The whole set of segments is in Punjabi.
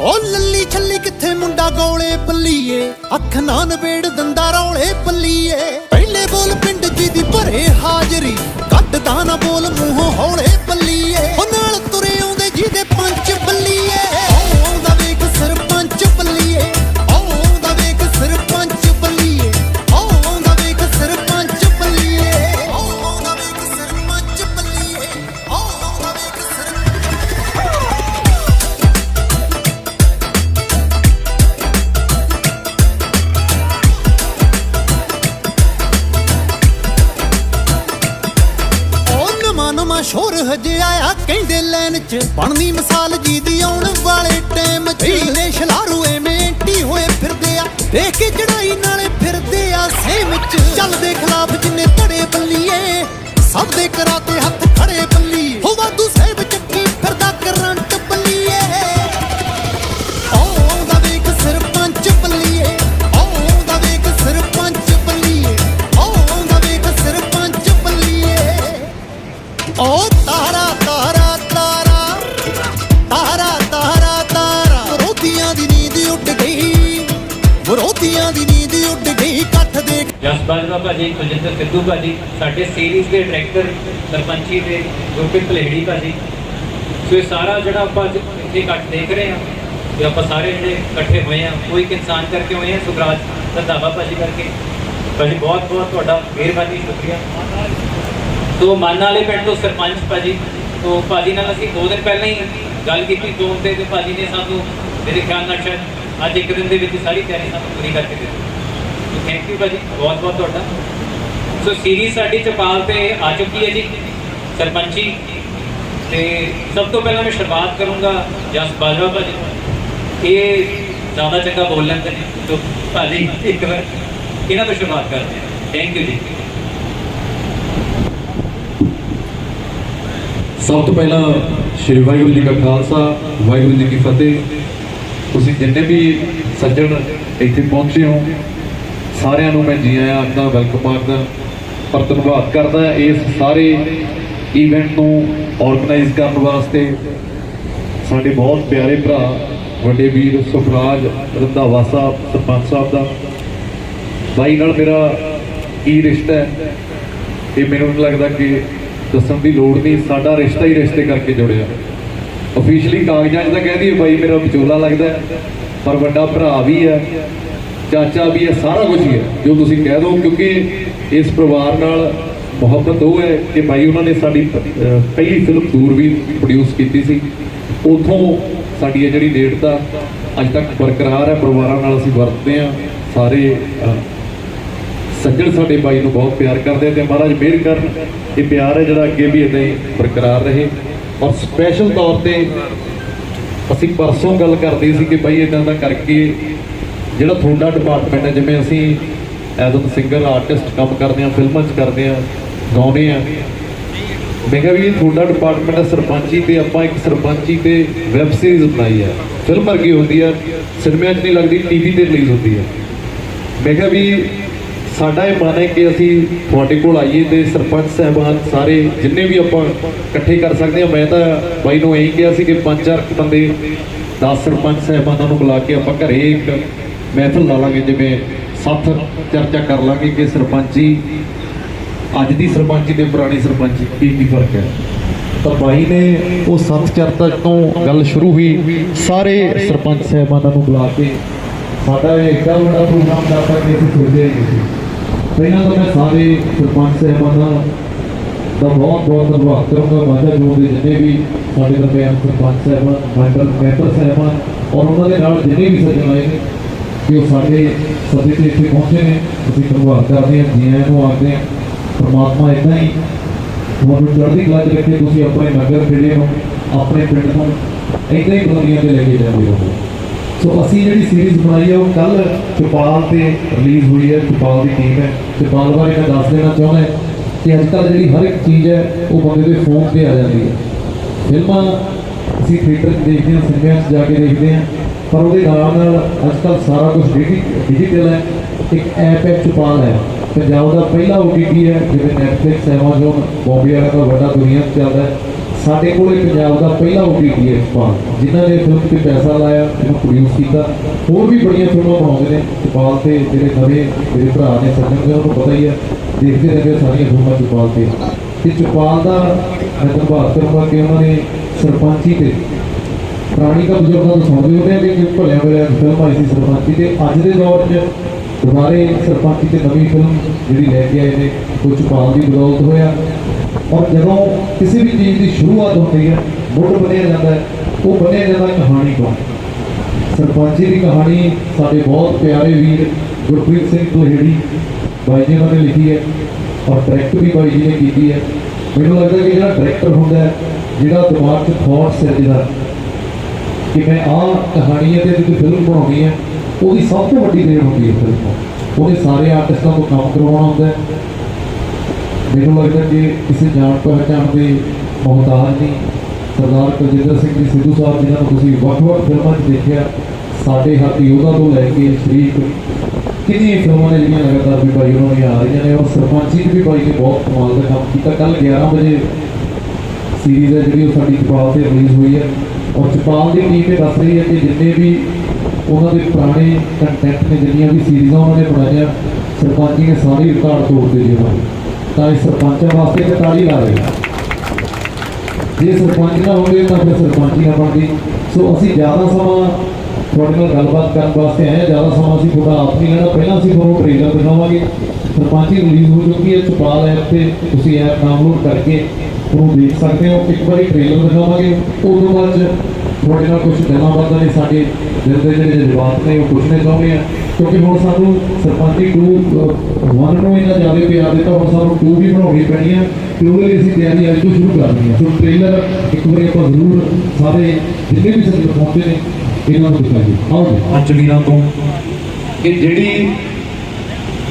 ਓ ਲੱਲੀ ਛੱਲੀ ਕਿੱਥੇ ਮੁੰਡਾ ਗੋਲੇ ਬੱਲੀਏ ਅੱਖ ਨਾ ਨਵੇੜ ਦੰਦਾ ਰੌਲੇ ਪੱਲੀਏ। ਪਹਿਲੇ ਬੋਲ ਪਿੰਡ ਜੀ ਦੀ ਭਰੇ ਹਾਜ਼ਰੀ ਕੱਢਦਾ ਨਾ ਬੋਲ ਮੂੰਹੋਂ ਹੌਲੇ ਬੱਲੀਏ ਉਹ ਨਾਲ ਤੁਰੇ ਆਉਂਦੇ ਜੀ ਦੇ ਪੰਚ ਬੱਲੀਏ ਟਾਈਮ ਚ ਸ਼ਲਾਰੂ ਐਵੇਂ ਐਂਟੀ ਹੋਏ ਫਿਰਦੇ ਆ। ਦੇਖ ਕੇ ਚੜਾਈ ਨਾਲੇ ਫਿਰਦੇ ਆ। ਸੇਮ ਚ ਚੱਲਦੇ ਖਿਲਾਫ ਜਿੰਨੇ ਧੜੇ ਬੱਲੀਏ, ਸਭ ਦੇ ਕਰਾਤੇ ਹੱਥ ਭਾਜੀ ਕੁਲਜਿੰਦਰ ਸਿੱਧੂ ਭਾਜੀ, ਸਾਡੇ ਸੀਰੀਜ਼ ਦੇ ਡਾਇਰੈਕਟਰ ਸਰਪੰਚੀ ਦੇ ਗੁਰਪ੍ਰੀਤ ਪਲੇੜੀ ਭਾਜੀ। ਸੋ ਇਹ ਸਾਰਾ ਜਿਹੜਾ ਆਪਾਂ ਅੱਜ ਇੱਥੇ ਇਕੱਠ ਦੇਖ ਰਹੇ ਹਾਂ, ਤੇ ਆਪਾਂ ਸਾਰੇ ਜਿਹੜੇ ਇਕੱਠੇ ਹੋਏ ਆ ਕੋਈ ਇੱਕ ਇਨਸਾਨ ਕਰਕੇ ਹੋਏ ਆ ਸੁਖਰਾਜ ਰੰਧਾਵਾ ਭਾਜੀ ਕਰਕੇ। ਭਾਜੀ, ਬਹੁਤ ਬਹੁਤ ਤੁਹਾਡਾ ਮਿਹਰਬਾਨੀ, ਸ਼ੁਕਰੀਆ। ਤੋ ਮਨ ਵਾਲੇ ਪਿੰਡ ਤੋਂ ਸਰਪੰਚ ਭਾਜੀ, ਤੋ ਭਾਜੀ ਨਾਲ ਅਸੀਂ ਦੋ ਦਿਨ ਪਹਿਲਾਂ ਹੀ ਗੱਲ ਕੀਤੀ ਫੋਨ ਤੇ ਤੇ ਭਾਜੀ ਨੇ ਸਾਨੂੰ ਮੇਰੇ ਖਿਆਲ ਨਾਲ ਸ਼ਾਇਦ ਅੱਜ ਇੱਕ ਦਿਨ ਦੇ ਵਿੱਚ ਹੀ ਸਾਰੀ ਤਿਆਰੀ ਸਾਨੂੰ ਪੂਰੀ ਕਰਕੇ ਦੇ ਦਿੱਤੀ। ਤੋ ਥੈਂਕ ਯੂ ਭਾਜੀ ਬਹੁਤ ਬਹੁਤ ਤੁਹਾਡਾ ਸੋ ਸੀਰੀਜ਼ ਸਾਡੀ ਚਪਾਲ ਤੇ ਆ ਚੁੱਕੀ ਹੈ ਜੀ ਸਰਪੰਚੀ ਤੇ ਸਭ ਤੋਂ ਪਹਿਲਾਂ ਮੈਂ ਸ਼ੁਰੂਆਤ ਕਰੂੰਗਾ ਜਸ ਬਾਜਵਾ ਭਾਜੀ ਇਹ ਜ਼ਿਆਦਾ ਚੰਗਾ ਬੋਲ ਲੈਂਦੇ ਨੇ ਤੋ ਭਾਜੀ ਇੱਕ ਵਾਰ ਇਹਨਾਂ ਤੋਂ ਸ਼ੁਰੂਆਤ ਕਰਦੇ ਹਾਂ ਥੈਂਕ ਯੂ ਜੀ ਸਭ ਤੋਂ ਪਹਿਲਾਂ ਸ਼੍ਰੀ ਵਾਹਿਗੁਰੂ ਜੀ ਕਾ ਖਾਲਸਾ ਵਾਹਿਗੁਰੂ ਜੀ ਕੀ ਫਤਿਹ ਤੁਸੀਂ ਜਿੰਨੇ ਵੀ ਸੱਜਣ ਇੱਥੇ ਪਹੁੰਚੇ ਹੋ ਸਾਰਿਆਂ ਨੂੰ ਮੈਂ ਜੀ ਆਇਆਂ ਆਖਦਾ ਵੈਲਕਮ ਆਖਦਾ ਪਰ ਧੰਨਵਾਦ ਕਰਦਾ ਇਸ ਸਾਰੇ ਇਵੈਂਟ ਨੂੰ ਆਰਗੇਨਾਈਜ਼ ਕਰਨ ਵਾਸਤੇ। ਸਾਡੇ ਬਹੁਤ ਪਿਆਰੇ ਭਰਾ, ਵੱਡੇ ਵੀਰ ਸੁਖਰਾਜ ਰੰਧਾਵਾ ਸਾਹਿਬ ਸਰਪੰਚ ਸਾਹਿਬ ਦਾ। ਬਾਈ ਨਾਲ ਮੇਰਾ ਕੀ ਰਿਸ਼ਤਾ ਹੈ? ਇਹ ਮੈਨੂੰ ਨਹੀਂ ਲੱਗਦਾ ਕਿ ਦੱਸਣ ਦੀ ਲੋੜ ਨਹੀਂ, ਸਾਡਾ ਰਿਸ਼ਤਾ ਹੀ ਰਿਸ਼ਤੇ ਕਰਕੇ ਜੁੜਿਆ। ਅਫੀਸ਼ੀਅਲੀ ਕਾਗਜ਼ਾਂ 'ਚ ਤਾਂ ਕਹਿ ਦਈਏ ਬਾਈ ਮੇਰਾ ਵਿਚੋਲਾ ਲੱਗਦਾ ਪਰ ਵੱਡਾ ਭਰਾ ਵੀ ਹੈ। ਚਾਚਾ ਵੀ ਹੈ ਸਾਰਾ ਕੁਝ ਹੀ ਹੈ, ਜੋ ਤੁਸੀਂ ਕਹਿ ਦਿਓ ਕਿਉਂਕਿ ਇਸ ਪਰਿਵਾਰ ਨਾਲ ਮੁਹੱਬਤ ਉਹ ਹੈ ਕਿ ਭਾਈ ਉਹਨਾਂ ਨੇ ਸਾਡੀ ਪਹਿਲੀ ਫਿਲਮ ਦੂਰਬੀਨ ਪ੍ਰੋਡਿਊਸ ਕੀਤੀ ਸੀ। ਉਥੋਂ ਸਾਡੀ ਇਹ ਜਿਹੜੀ ਨੇੜਤਾ ਅੱਜ ਤੱਕ ਬਰਕਰਾਰ ਹੈ, ਪਰਿਵਾਰਾਂ ਨਾਲ ਅਸੀਂ ਵਰਤਦੇ ਹਾਂ, ਸਾਰੇ ਸੱਜਣ ਸਾਡੇ ਬਾਈ ਨੂੰ ਬਹੁਤ ਪਿਆਰ ਕਰਦੇ ਆ ਤੇ ਮਹਾਰਾਜ ਮਿਹਰ ਕਰਨ, ਇਹ ਪਿਆਰ ਹੈ ਜਿਹੜਾ ਅੱਗੇ ਵੀ ਇਦਾਂ ਹੀ ਬਰਕਰਾਰ ਰਹੇ। ਔਰ ਸਪੈਸ਼ਲ ਤੌਰ ਤੇ ਅਸੀਂ ਪਰਸੋਂ ਗੱਲ ਕਰਦੇ ਸੀ ਕਿ ਬਾਈ ਇਦਾਂ ਦਾ ਕਰਕੇ ਜਿਹੜਾ ਤੁਹਾਡਾ ਡਿਪਾਰਟਮੈਂਟ ਹੈ, ਜਿਵੇਂ ਅਸੀਂ ਐਜ਼ ਅ ਸਿੰਗਰ ਆਰਟਿਸਟ ਕੰਮ ਕਰਦੇ ਆ ਫਿਲਮਾਂ 'ਚ ਕਰਦੇ ਆ ਗਾਉਂਦੇ ਆ ਮੈਂ ਕਿਹਾ ਵੀ ਤੁਹਾਡਾ ਡਿਪਾਰਟਮੈਂਟ ਹੈ, ਸਰਪੰਚੀ ਤੇ ਆਪਾਂ ਇੱਕ ਸਰਪੰਚੀ ਤੇ ਵੈਬ ਸੀਰੀਜ਼ ਬਣਾਈ ਹੈ। ਫਿਲਮ ਵਰਗੀ ਹੁੰਦੀ ਹੈ ਸਿਨੇਮਾ 'ਚ ਨਹੀਂ ਲੱਗਦੀ ਟੀਵੀ ਤੇ ਰਿਲੀਜ਼ ਹੁੰਦੀ ਹੈ। ਮੈਂ ਕਿਹਾ ਵੀ ਸਾਡਾ ਇਹ ਮਨ ਹੈ ਕਿ ਅਸੀਂ ਤੁਹਾਡੇ ਕੋਲ ਆਈਏ ਤੇ ਸਰਪੰਚ ਸਾਹਿਬਾਨ ਸਾਰੇ ਜਿੰਨੇ ਵੀ ਆਪਾਂ ਇਕੱਠੇ ਕਰ ਸਕਦੇ ਹਾਂ, ਮੈਂ ਤਾਂ ਬਾਈ ਨੂੰ ਇਹੀ ਕਿਹਾ ਸੀ ਕਿ ਪੰਜ ਚਾਰ ਬੰਦੇ 10 ਸਰਪੰਚ ਸਾਹਿਬਾਨਾਂ ਨੂੰ ਬੁਲਾ ਕੇ ਆਪਾਂ ਘਰੇ ਇੱਕ ਮਹਿਫਲ ਲਾ ਲਾਂਗੇ ਜਿਵੇਂ ਸੱਤ ਚਰਚਾ ਕਰ ਲਾਂਗੇ ਕਿ ਸਰਪੰਚੀ, ਅੱਜ ਦੀ ਸਰਪੰਚੀ ਤੇ ਪੁਰਾਣੀ ਸਰਪੰਚੀ, ਕੀ ਕੀ ਫ਼ਰਕ ਹੈ? ਤਾਂ ਬਾਈ ਨੇ ਉਹ ਸੱਤ ਚਰਚਾ ਤੋਂ ਗੱਲ ਸ਼ੁਰੂ ਹੋਈ, ਸਾਰੇ ਸਰਪੰਚ ਸਾਹਿਬਾਨਾਂ ਨੂੰ ਬੁਲਾ ਕੇ ਸਾਡਾ ਇਹ ਇੱਡਾ ਵੱਡਾ ਪ੍ਰੋਗਰਾਮ ਦਾ ਆਪਾਂ ਅਸੀਂ ਸੋਚਿਆ ਹੀ ਸੀ। ਪਹਿਲਾਂ ਤਾਂ ਮੈਂ ਸਾਰੇ ਸਰਪੰਚ ਸਾਹਿਬਾਨਾਂ ਦਾ ਬਹੁਤ ਬਹੁਤ ਧੰਨਵਾਦ ਕਰੂੰਗਾ ਮਾਝਾ ਜੋੜ ਦੇ ਜਿੰਨੇ ਵੀ ਸਾਡੇ ਦਰਮਿਆਨ ਸਰਪੰਚ ਸਾਹਿਬਾਨ, ਮੈਂਬਰ ਮੈਂਬਰ ਸਾਹਿਬਾਨ ਔਰ ਉਹਨਾਂ ਦੇ ਨਾਲ ਜਿੰਨੇ ਵੀ ਸੱਜਣ ਆਏ ਨੇ ਕਿ ਉਹ ਸਾਡੇ ਸਦੇ ਤੇ ਇੱਥੇ ਪਹੁੰਚੇ ਨੇ ਅਸੀਂ ਧੰਨਵਾਦ ਕਰਦੇ ਹਾਂ ਜੀ ਆਇਆਂ ਨੂੰ ਆਖਦੇ ਹਾਂ, ਪ੍ਰਮਾਤਮਾ ਇਦਾਂ ਹੀ ਤੁਹਾਨੂੰ ਚੜ੍ਹਦੀ ਕਲਾ 'ਚ ਰੱਖੇ, ਤੁਸੀਂ ਆਪਣੇ ਨਗਰ ਖੇੜੇ ਨੂੰ, ਆਪਣੇ ਪਿੰਡ ਨੂੰ ਇਦਾਂ ਹੀ ਬੁਲੰਦੀਆਂ ਤੇ ਲੈ ਕੇ ਜਾਂਦੇ ਰਹੋ ਸੋ ਅਸੀਂ ਜਿਹੜੀ ਸੀਰੀਜ਼ ਬਣਾਈ ਹੈ ਉਹ ਕੱਲ ਚਪਾਲ ਤੇ ਰਿਲੀਜ਼ ਹੋਈ ਹੈ ਚਪਾਲ ਦੀ ਟੀਮ ਹੈ। ਚਪਾਲ ਬਾਰੇ ਮੈਂ ਦੱਸ ਦੇਣਾ ਚਾਹੁੰਦਾ ਕਿ ਅੱਜ ਕੱਲ੍ਹ ਜਿਹੜੀ ਹਰ ਇੱਕ ਚੀਜ਼ ਹੈ, ਉਹ ਬੰਦੇ ਦੇ ਫੋਨ ਤੇ ਆ ਜਾਂਦੀ ਹੈ। ਫਿਲਮਾਂ ਅਸੀਂ ਥੀਏਟਰ 'ਚ ਦੇਖਦੇ ਹਾਂ ਸਿਨੇਮਾ 'ਚ ਜਾ ਕੇ ਦੇਖਦੇ ਹਾਂ। ਪਰ ਉਹਦੇ ਨਾਲ ਨਾਲ ਅੱਜ ਕੱਲ੍ਹ ਸਾਰਾ ਕੁਝ ਡਿਜੀਟਲ ਹੈ। ਇੱਕ ਐਪ ਹੈ ਚਪਾਲ ਹੈ। ਪੰਜਾਬ ਦਾ ਪਹਿਲਾ OTT ਹੈ, ਜਿਵੇਂ Netflix, Amazon ਬੋਬੀ ਵਾਲਾ ਦਾ ਵੱਡਾ ਦੁਨੀਆ 'ਚ ਚੱਲਦਾ ਹੈ। ਸਾਡੇ ਕੋਲੇ ਪੰਜਾਬ ਦਾ ਪਹਿਲਾ OTT ਹੈ ਇਕਬਾਲ ਜਿਨ੍ਹਾਂ ਨੇ ਫਿਲਮ ਤੇ ਪੈਸਾ ਲਾਇਆ, ਇਹਨੂੰ ਪ੍ਰੋਡਿਊਸ ਕੀਤਾ। ਹੋਰ ਵੀ ਬੜੀਆਂ ਫਿਲਮਾਂ ਬਣਾਉਂਦੇ ਨੇ। ਇਕਬਾਲ ਤੇ ਜਿਹੜੇ ਨਵੇਂ ਮੇਰੇ ਭਰਾ ਨੇ ਸੱਜਣ ਨੇ ਨੂੰ ਪਤਾ ਹੀ ਹੈ। ਦੇਖਦੇ ਰਹਿੰਦੇ ਸਾਰੀਆਂ ਫਿਲਮਾਂ ਇਕਬਾਲ ਤੇ। ਤੇ ਚਪਾਲ ਦਾ ਮੈਂ ਧੰਨਵਾਦ ਕਰੂੰਗਾ ਕਿ ਉਹਨਾਂ ਨੇ ਸਰਪੰਚੀ ਤੇ ਪੁਰਾਣੀ ਤਾਂ ਬਜ਼ੁਰਗਾਂ ਨੂੰ ਸੁਣਦੇ ਹੁੰਦੇ ਆ ਕਿ ਕਿਉਂ ਹੋਇਆ ਫਿਲਮ ਆਈ ਸੀ ਸਰਪੰਚੀ ਤੇ, ਅੱਜ ਦੇ ਦੌਰ 'ਚ ਦੁਬਾਰੇ ਸਰਪੰਚੀ ਤੇ ਨਵੀਂ ਫਿਲਮ ਜਿਹੜੀ ਲੈ ਕੇ ਆਏ ਨੇ ਉਹ ਚਪਾਲ ਦੀ ਬਦੌਲਤ ਹੋਇਆ। ਔਰ ਜਦੋਂ ਕਿਸੇ ਵੀ ਚੀਜ਼ ਦੀ ਸ਼ੁਰੂਆਤ ਹੁੰਦੀ ਹੈ, ਮੁੱਢ ਬਣਿਆ ਜਾਂਦਾ ਹੈ, ਉਹ ਬਣਿਆ ਜਾਂਦਾ ਕਹਾਣੀ ਤੋਂ। ਸਰਪੰਚੀ ਦੀ ਕਹਾਣੀ ਸਾਡੇ ਬਹੁਤ ਪਿਆਰੇ ਵੀਰ ਗੁਰਪ੍ਰੀਤ ਸਿੰਘ ਤੋਹੇੜੀ ਬਾਈ ਜੀ ਉਹਨਾਂ ਨੇ ਲਿਖੀ ਹੈ ਔਰ ਡਾਇਰੈਕਟ ਵੀ ਬਾਈ ਜੀ ਨੇ ਕੀਤੀ ਹੈ। ਮੈਨੂੰ ਲੱਗਦਾ ਕਿ ਜਿਹੜਾ ਡਾਇਰੈਕਟਰ ਹੁੰਦਾ ਹੈ, ਜਿਹੜਾ ਦਿਮਾਗ 'ਚ ਥੋਟਸ ਹੈ, ਜਿਹੜਾ ਕਿ ਮੈਂ ਆਹ ਕਹਾਣੀ ਹੈ ਤੇ ਇਹਦੀ ਫਿਲਮ ਬਣਾਉਣੀ ਹੈ, ਉਹਦੀ ਸਭ ਤੋਂ ਵੱਡੀ ਦੇਣ ਹੁੰਦੀ ਹੈ ਫਿਲਮ। ਉਹਦੇ ਸਾਰੇ ਆਰਟਿਸਟਾਂ ਤੋਂ ਕੰਮ ਕਰਵਾਉਣਾ ਹੁੰਦਾ ਹੈ। ਮੈਨੂੰ ਲੱਗਦਾ ਕਿ ਕਿਸੇ ਜਾਣ ਪਹਿਚਾਣ ਦੇ ਮੁਹਤਾਜ ਨਹੀਂ, ਸਰਦਾਰ ਕੁਲਜਿੰਦਰ ਸਿੰਘ ਜੀ ਸਿੱਧੂ ਸਾਹਿਬ ਜਿਨ੍ਹਾਂ ਨੂੰ ਤੁਸੀਂ ਵੱਖ-ਵੱਖ ਫਿਲਮਾਂ 'ਚ ਦੇਖਿਆ, ਸਾਡੇ ਹੱਥ ਯੋਧਾ ਤੋਂ ਲੈ ਕੇ ਸ਼ਰੀਕ ਕਿੰਨੀਆਂ ਫਿਲਮਾਂ ਨੇ ਜਿਹੜੀਆਂ ਲਗਾਤਾਰ ਵੀ ਭਾਈ ਉਹਨਾਂ ਦੀਆਂ ਆ ਰਹੀਆਂ ਨੇ, ਔਰ ਸਰਪੰਚੀ 'ਚ ਵੀ ਭਾਈ ਨੇ ਬਹੁਤ ਕਮਾਲ ਦਾ ਕੰਮ ਕੀਤਾ। ਕੱਲ 11 ਵਜੇ ਸੀਰੀਜ਼ ਹੈ ਜਿਹੜੀ ਉਹ ਸਾਡੀ ਚਪਾਲ ਤੇ ਰਿਲੀਜ਼ ਹੋਈ ਹੈ। ਔਰ ਚਪਾਲ ਦੀ ਟੀਮ ਇਹ ਦੱਸ ਰਹੀ ਹੈ ਕਿ ਜਿੰਨੇ ਵੀ ਉਹਨਾਂ ਦੇ ਪੁਰਾਣੇ ਕੰਟੈਂਟ ਨੇ, ਜਿੰਨੀਆਂ ਵੀ ਸੀਰੀਜ਼ਾਂ ਉਹਨਾਂ ਨੇ ਬਣਾਈਆਂ, ਸਰਪੰਚੀ ਨੇ ਸਾਰੇ ਰਿਕਾਰਡ ਤੋੜਦੇ ਜੀ ਤਾਂ ਇਸ ਸਰਪੰਚਾਂ ਵਾਸਤੇ ਇੱਕ ਤਾੜੀ ਲਾ ਰਹੇ ਜੇ ਸਰਪੰਚ ਨਾ ਹੋਵੇ ਤਾਂ ਫਿਰ ਸਰਪੰਚੀ ਨਾ ਬਣਦੀ। ਸੋ ਅਸੀਂ ਜ਼ਿਆਦਾ ਸਮਾਂ ਤੁਹਾਡੇ ਨਾਲ ਗੱਲਬਾਤ ਕਰਨ ਵਾਸਤੇ ਆਏ ਹਾਂ। ਜ਼ਿਆਦਾ ਸਮਾਂ ਅਸੀਂ ਤੁਹਾਡਾ ਆਪ ਨਹੀਂ ਲੈਣਾ। ਪਹਿਲਾਂ ਅਸੀਂ ਤੁਹਾਨੂੰ ਟ੍ਰੇਲਰ ਦਿਖਾਵਾਂਗੇ ਸਰਪੰਚੀ ਰਿਲੀਜ਼ ਹੋ ਚੁੱਕੀ ਹੈ। ਚੁਪਾਲ ਐਪ ਤੇ ਤੁਸੀਂ ਐਪ ਡਾਊਨਲੋਡ ਕਰਕੇ ਉਹਨੂੰ ਦੇਖ ਸਕਦੇ ਹੋ ਇੱਕ ਵਾਰੀ ਟ੍ਰੇਲਰ ਦਿਖਾਵਾਂਗੇ। ਉਸ ਤੋਂ ਬਾਅਦ ਤੁਹਾਡੇ ਨਾਲ ਕੁਝ ਗੱਲਾਂ ਬਾਤਾਂ ਨੇ ਸਾਡੇ ਦਿਲ ਦੇ ਜਿਹੜੇ ਜਜ਼ਬਾਤ ਨੇ ਉਹ ਪੁੱਛਣੇ ਚਾਹੁੰਦੇ ਆ। ਕਿਉਂਕਿ ਹੁਣ ਸਾਨੂੰ ਸਰਪੰਚੀ 2 1 ਨੂੰ ਇੰਨਾ ਜ਼ਿਆਦਾ ਪਿਆਰ ਦਿੱਤਾ ਹੁਣ ਸਾਨੂੰ 2 ਵੀ ਬਣਾਉਣੀ ਪੈਣੀ ਆ। ਤੇ ਉਹਦੇ ਲਈ ਅਸੀਂ ਤਿਆਰੀ ਅੱਜ ਤੋਂ ਸ਼ੁਰੂ ਕਰਨੀ ਆ। ਸੋ ਟ੍ਰੇਲਰ ਇੱਕ ਵਾਰੀ ਆਪਾਂ ਜ਼ਰੂਰ ਸਾਰੇ ਜਿੰਨੇ ਵੀ ਸਾਡੇ ਪਹੁੰਚੇ ਨੇ ਇਹਨਾਂ ਨੂੰ ਦਿਖਾਈਏ। ਆਓ ਵੀਰਾਂ ਤੋਂ। ਕਿ ਜਿਹੜੀ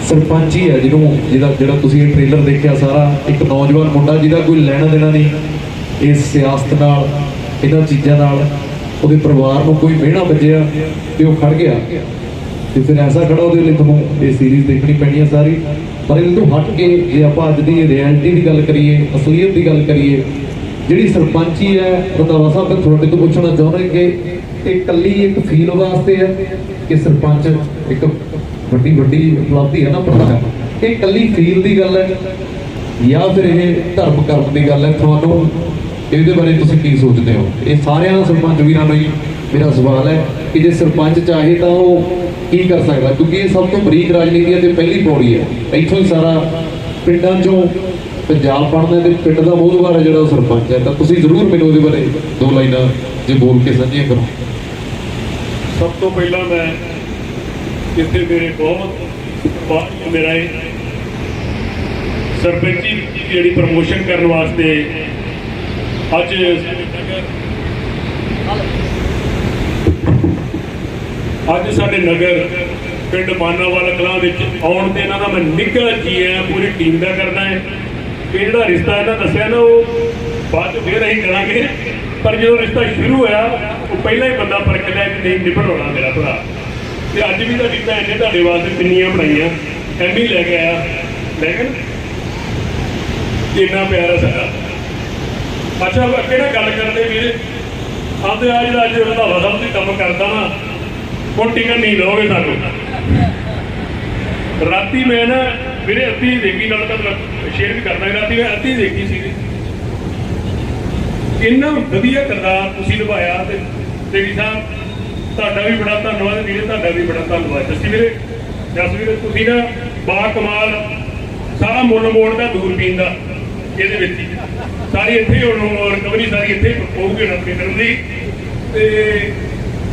ਸਰਪੰਚ ਹੀ ਹੈ ਜਿਹਨੂੰ ਜਿਹਦਾ ਜਿਹੜਾ ਤੁਸੀਂ ਇਹ ਟ੍ਰੇਲਰ ਦੇਖਿਆ ਸਾਰਾ, ਇੱਕ ਨੌਜਵਾਨ ਮੁੰਡਾ ਜਿਹਦਾ ਕੋਈ ਲੈਣਾ ਦੇਣਾ ਨਹੀਂ ਇਸ ਸਿਆਸਤ ਨਾਲ, ਇਹਨਾਂ ਚੀਜ਼ਾਂ ਨਾਲ, ਉਹਦੇ ਪਰਿਵਾਰ ਨੂੰ ਕੋਈ ਮਿਹਣਾ ਵੱਜਿਆ ਤੇ ਉਹ ਖੜ ਗਿਆ। ਤੇ ਫਿਰ ਐਸਾ ਖੜਾ ਉਹਦੇ ਲਈ ਤੁਹਾਨੂੰ ਇਹ ਸੀਰੀਜ਼ ਦੇਖਣੀ ਪੈਣੀ ਹੈ ਸਾਰੀ। ਪਰ ਇਹ ਤੋਂ ਹਟ ਕੇ ਜੇ ਆਪਾਂ ਅੱਜ ਦੀ ਰਿਐਲਿਟੀ ਦੀ ਗੱਲ ਕਰੀਏ, ਅਸਲੀਅਤ ਦੀ ਗੱਲ ਕਰੀਏ, ਜਿਹੜੀ ਸਰਪੰਚੀ ਹੈ ਰੰਧਾਵਾ ਸਾਹਿਬ, ਮੈਂ ਤੁਹਾਡੇ ਤੋਂ ਪੁੱਛਣਾ ਚਾਹੁੰਦਾ ਕਿ ਇਹ ਕੱਲੀ ਇੱਕ ਫੀਲ ਵਾਸਤੇ ਹੈ ਕਿ ਸਰਪੰਚ ਇੱਕ ਵੱਡੀ ਵੱਡੀ ਉਪਲਬਧੀ ਹੈ ਨਾ ਪ੍ਰਧਾਨ ਇਹ ਕੱਲੀ ਫੀਲ ਦੀ ਗੱਲ ਹੈ ਜਾਂ ਫਿਰ ਇਹ ਧਰਮ ਕਰਮ ਦੀ ਗੱਲ ਹੈ? ਤੁਹਾਨੂੰ ਇਹਦੇ ਬਾਰੇ ਤੁਸੀਂ ਕੀ ਸੋਚਦੇ ਹੋ? ਇਹ ਸਾਰਿਆਂ ਸਰਪੰਚ ਵੀਰਾਂ ਨੂੰ ਮੇਰਾ ਸਵਾਲ ਹੈ ਕਿ ਜੇ ਸਰਪੰਚ ਚਾਹੇ ਤਾਂ ਉਹ ਕੀ ਕਰ ਸਕਦਾ? ਕਿਉਂਕਿ ਇਹ ਸਭ ਤੋਂ ਬਰੀਕ ਰਾਜਨੀਤੀ ਹੈ ਤੇ ਪਹਿਲੀ ਪੌੜੀ ਹੈ। ਇੱਥੋਂ ਹੀ ਸਾਰਾ ਪਿੰਡਾਂ ਚੋਂ ਪੰਜਾਬ ਬਣਦਾ ਤੇ ਪਿੰਡ ਦਾ ਮੋਹਦਵਾਰ ਹੈ ਜਿਹੜਾ ਉਹ ਸਰਪੰਚ ਹੈ। ਤਾਂ ਤੁਸੀਂ ਜ਼ਰੂਰ ਮੈਨੂੰ ਉਹਦੇ ਬਾਰੇ ਦੋ ਲਾਈਨਾਂ ਜੇ ਬੋਲ ਕੇ ਸਾਂਝੀਆਂ ਕਰੋ। ਸਭ ਤੋਂ ਪਹਿਲਾਂ ਮੈਂ ਇੱਥੇ ਮੇਰੇ ਬਹੁਤ ਮੇਰਾ ਇਹ ਸਰਪੰਚੀ ਜਿਹੜੀ ਪ੍ਰਮੋਸ਼ਨ ਕਰਨ ਵਾਸਤੇ ਅੱਜ ਅੱਜ ਸਾਡੇ ਨਗਰ ਪਿੰਡ ਮਾਨਾਵਾਲਾ ਕਲਾਂ ਵਿੱਚ ਆਉਣ ਤੇ ਇਹਨਾਂ ਦਾ ਮੈਂ ਨਿੱਘਾ ਜੀ ਆਇਆਂ, ਪੂਰੀ ਟੀਮ ਦਾ ਕਰਦਾ ਹੈ। ਇਹ ਜਿਹੜਾ ਰਿਸ਼ਤਾ ਇਹਨਾਂ ਦੱਸਿਆ ਨਾ, ਉਹ ਬਾਅਦ ਚ ਫੇਰ ਅਸੀਂ ਕਰਾਂਗੇ। ਪਰ ਜਦੋਂ ਰਿਸ਼ਤਾ ਸ਼ੁਰੂ ਹੋਇਆ, ਉਹ ਪਹਿਲਾਂ ਹੀ ਬੰਦਾ ਪਰਖ ਲਿਆ ਕਿ ਨਹੀਂ ਨਿਭਣ ਹੋਣਾ ਮੇਰਾ ਭਰਾ। ਤੇ ਅੱਜ ਵੀ ਤੁਹਾਡੀ ਭੈਣ ਨੇ ਤੁਹਾਡੇ ਵਾਸਤੇ ਪਿੰਨੀਆਂ ਬਣਾਈਆਂ। ਐਮੀ ਲੈ ਕੇ ਆਇਆ। ਲੈ ਕੇ ਨਾ। ਪਿਆਰਾ ਸਾਡਾ। ਅੱਛਾ ਅੱਗੇ ਨਾ ਗੱਲ ਕਰਦੇ ਵੀਰੇ। ਆਂਦੇ ਆ ਜਿਹੜਾ ਅੱਜ ਰੰਧਾਵਾ ਸਾਹਿਬ ਦੀ ਕੰਮ ਕਰਦਾ ਨਾ, ਉਹ ਟਿਕਟ ਨਹੀਂ ਲਓਗੇ ਸਾਨੂੰ। ਰਾਤੀ ਮੈਂ ਨਾ, ਵੀਰੇ, ਅੱਧੀ ਦੇਖੀ ਨਾਲ ਤਾਂ ਸ਼ੇਅਰ ਵੀ ਕਰਨਾ ਰਾਤੀ ਮੈਂ ਅੱਧੀ ਦੇਖੀ ਸੀ। ਇੰਨਾ ਵਧੀਆ ਕਿਰਦਾਰ ਤੁਸੀਂ ਨਿਭਾਇਆ ਤੇ ਦੇਵੀ ਸਾਹਿਬ ਤੁਹਾਡਾ ਵੀ ਬੜਾ ਧੰਨਵਾਦ, ਵੀਰੇ ਤੁਹਾਡਾ ਵੀ ਬੜਾ ਧੰਨਵਾਦ। ਜੱਸੀ ਵੀਰੇ ਜਸ ਵੀਰੇ, ਤੁਸੀਂ ਨਾ ਬਾ ਕਮਾਲ, ਸਾਰਾ ਮੁੱਲ ਮੋੜ ਦਾ ਦੂਰਬੀਨ ਦਾ, ਇਹਦੇ ਵਿੱਚ ਸਾਰੀ ਇੱਥੇ ਹੁਣ ਰਿਕਵਰੀ ਸਾਰੀ ਇੱਥੇ ਹੋਊਗੀ ਨਾ ਫਿਲਮ ਦੀ। ਤੇ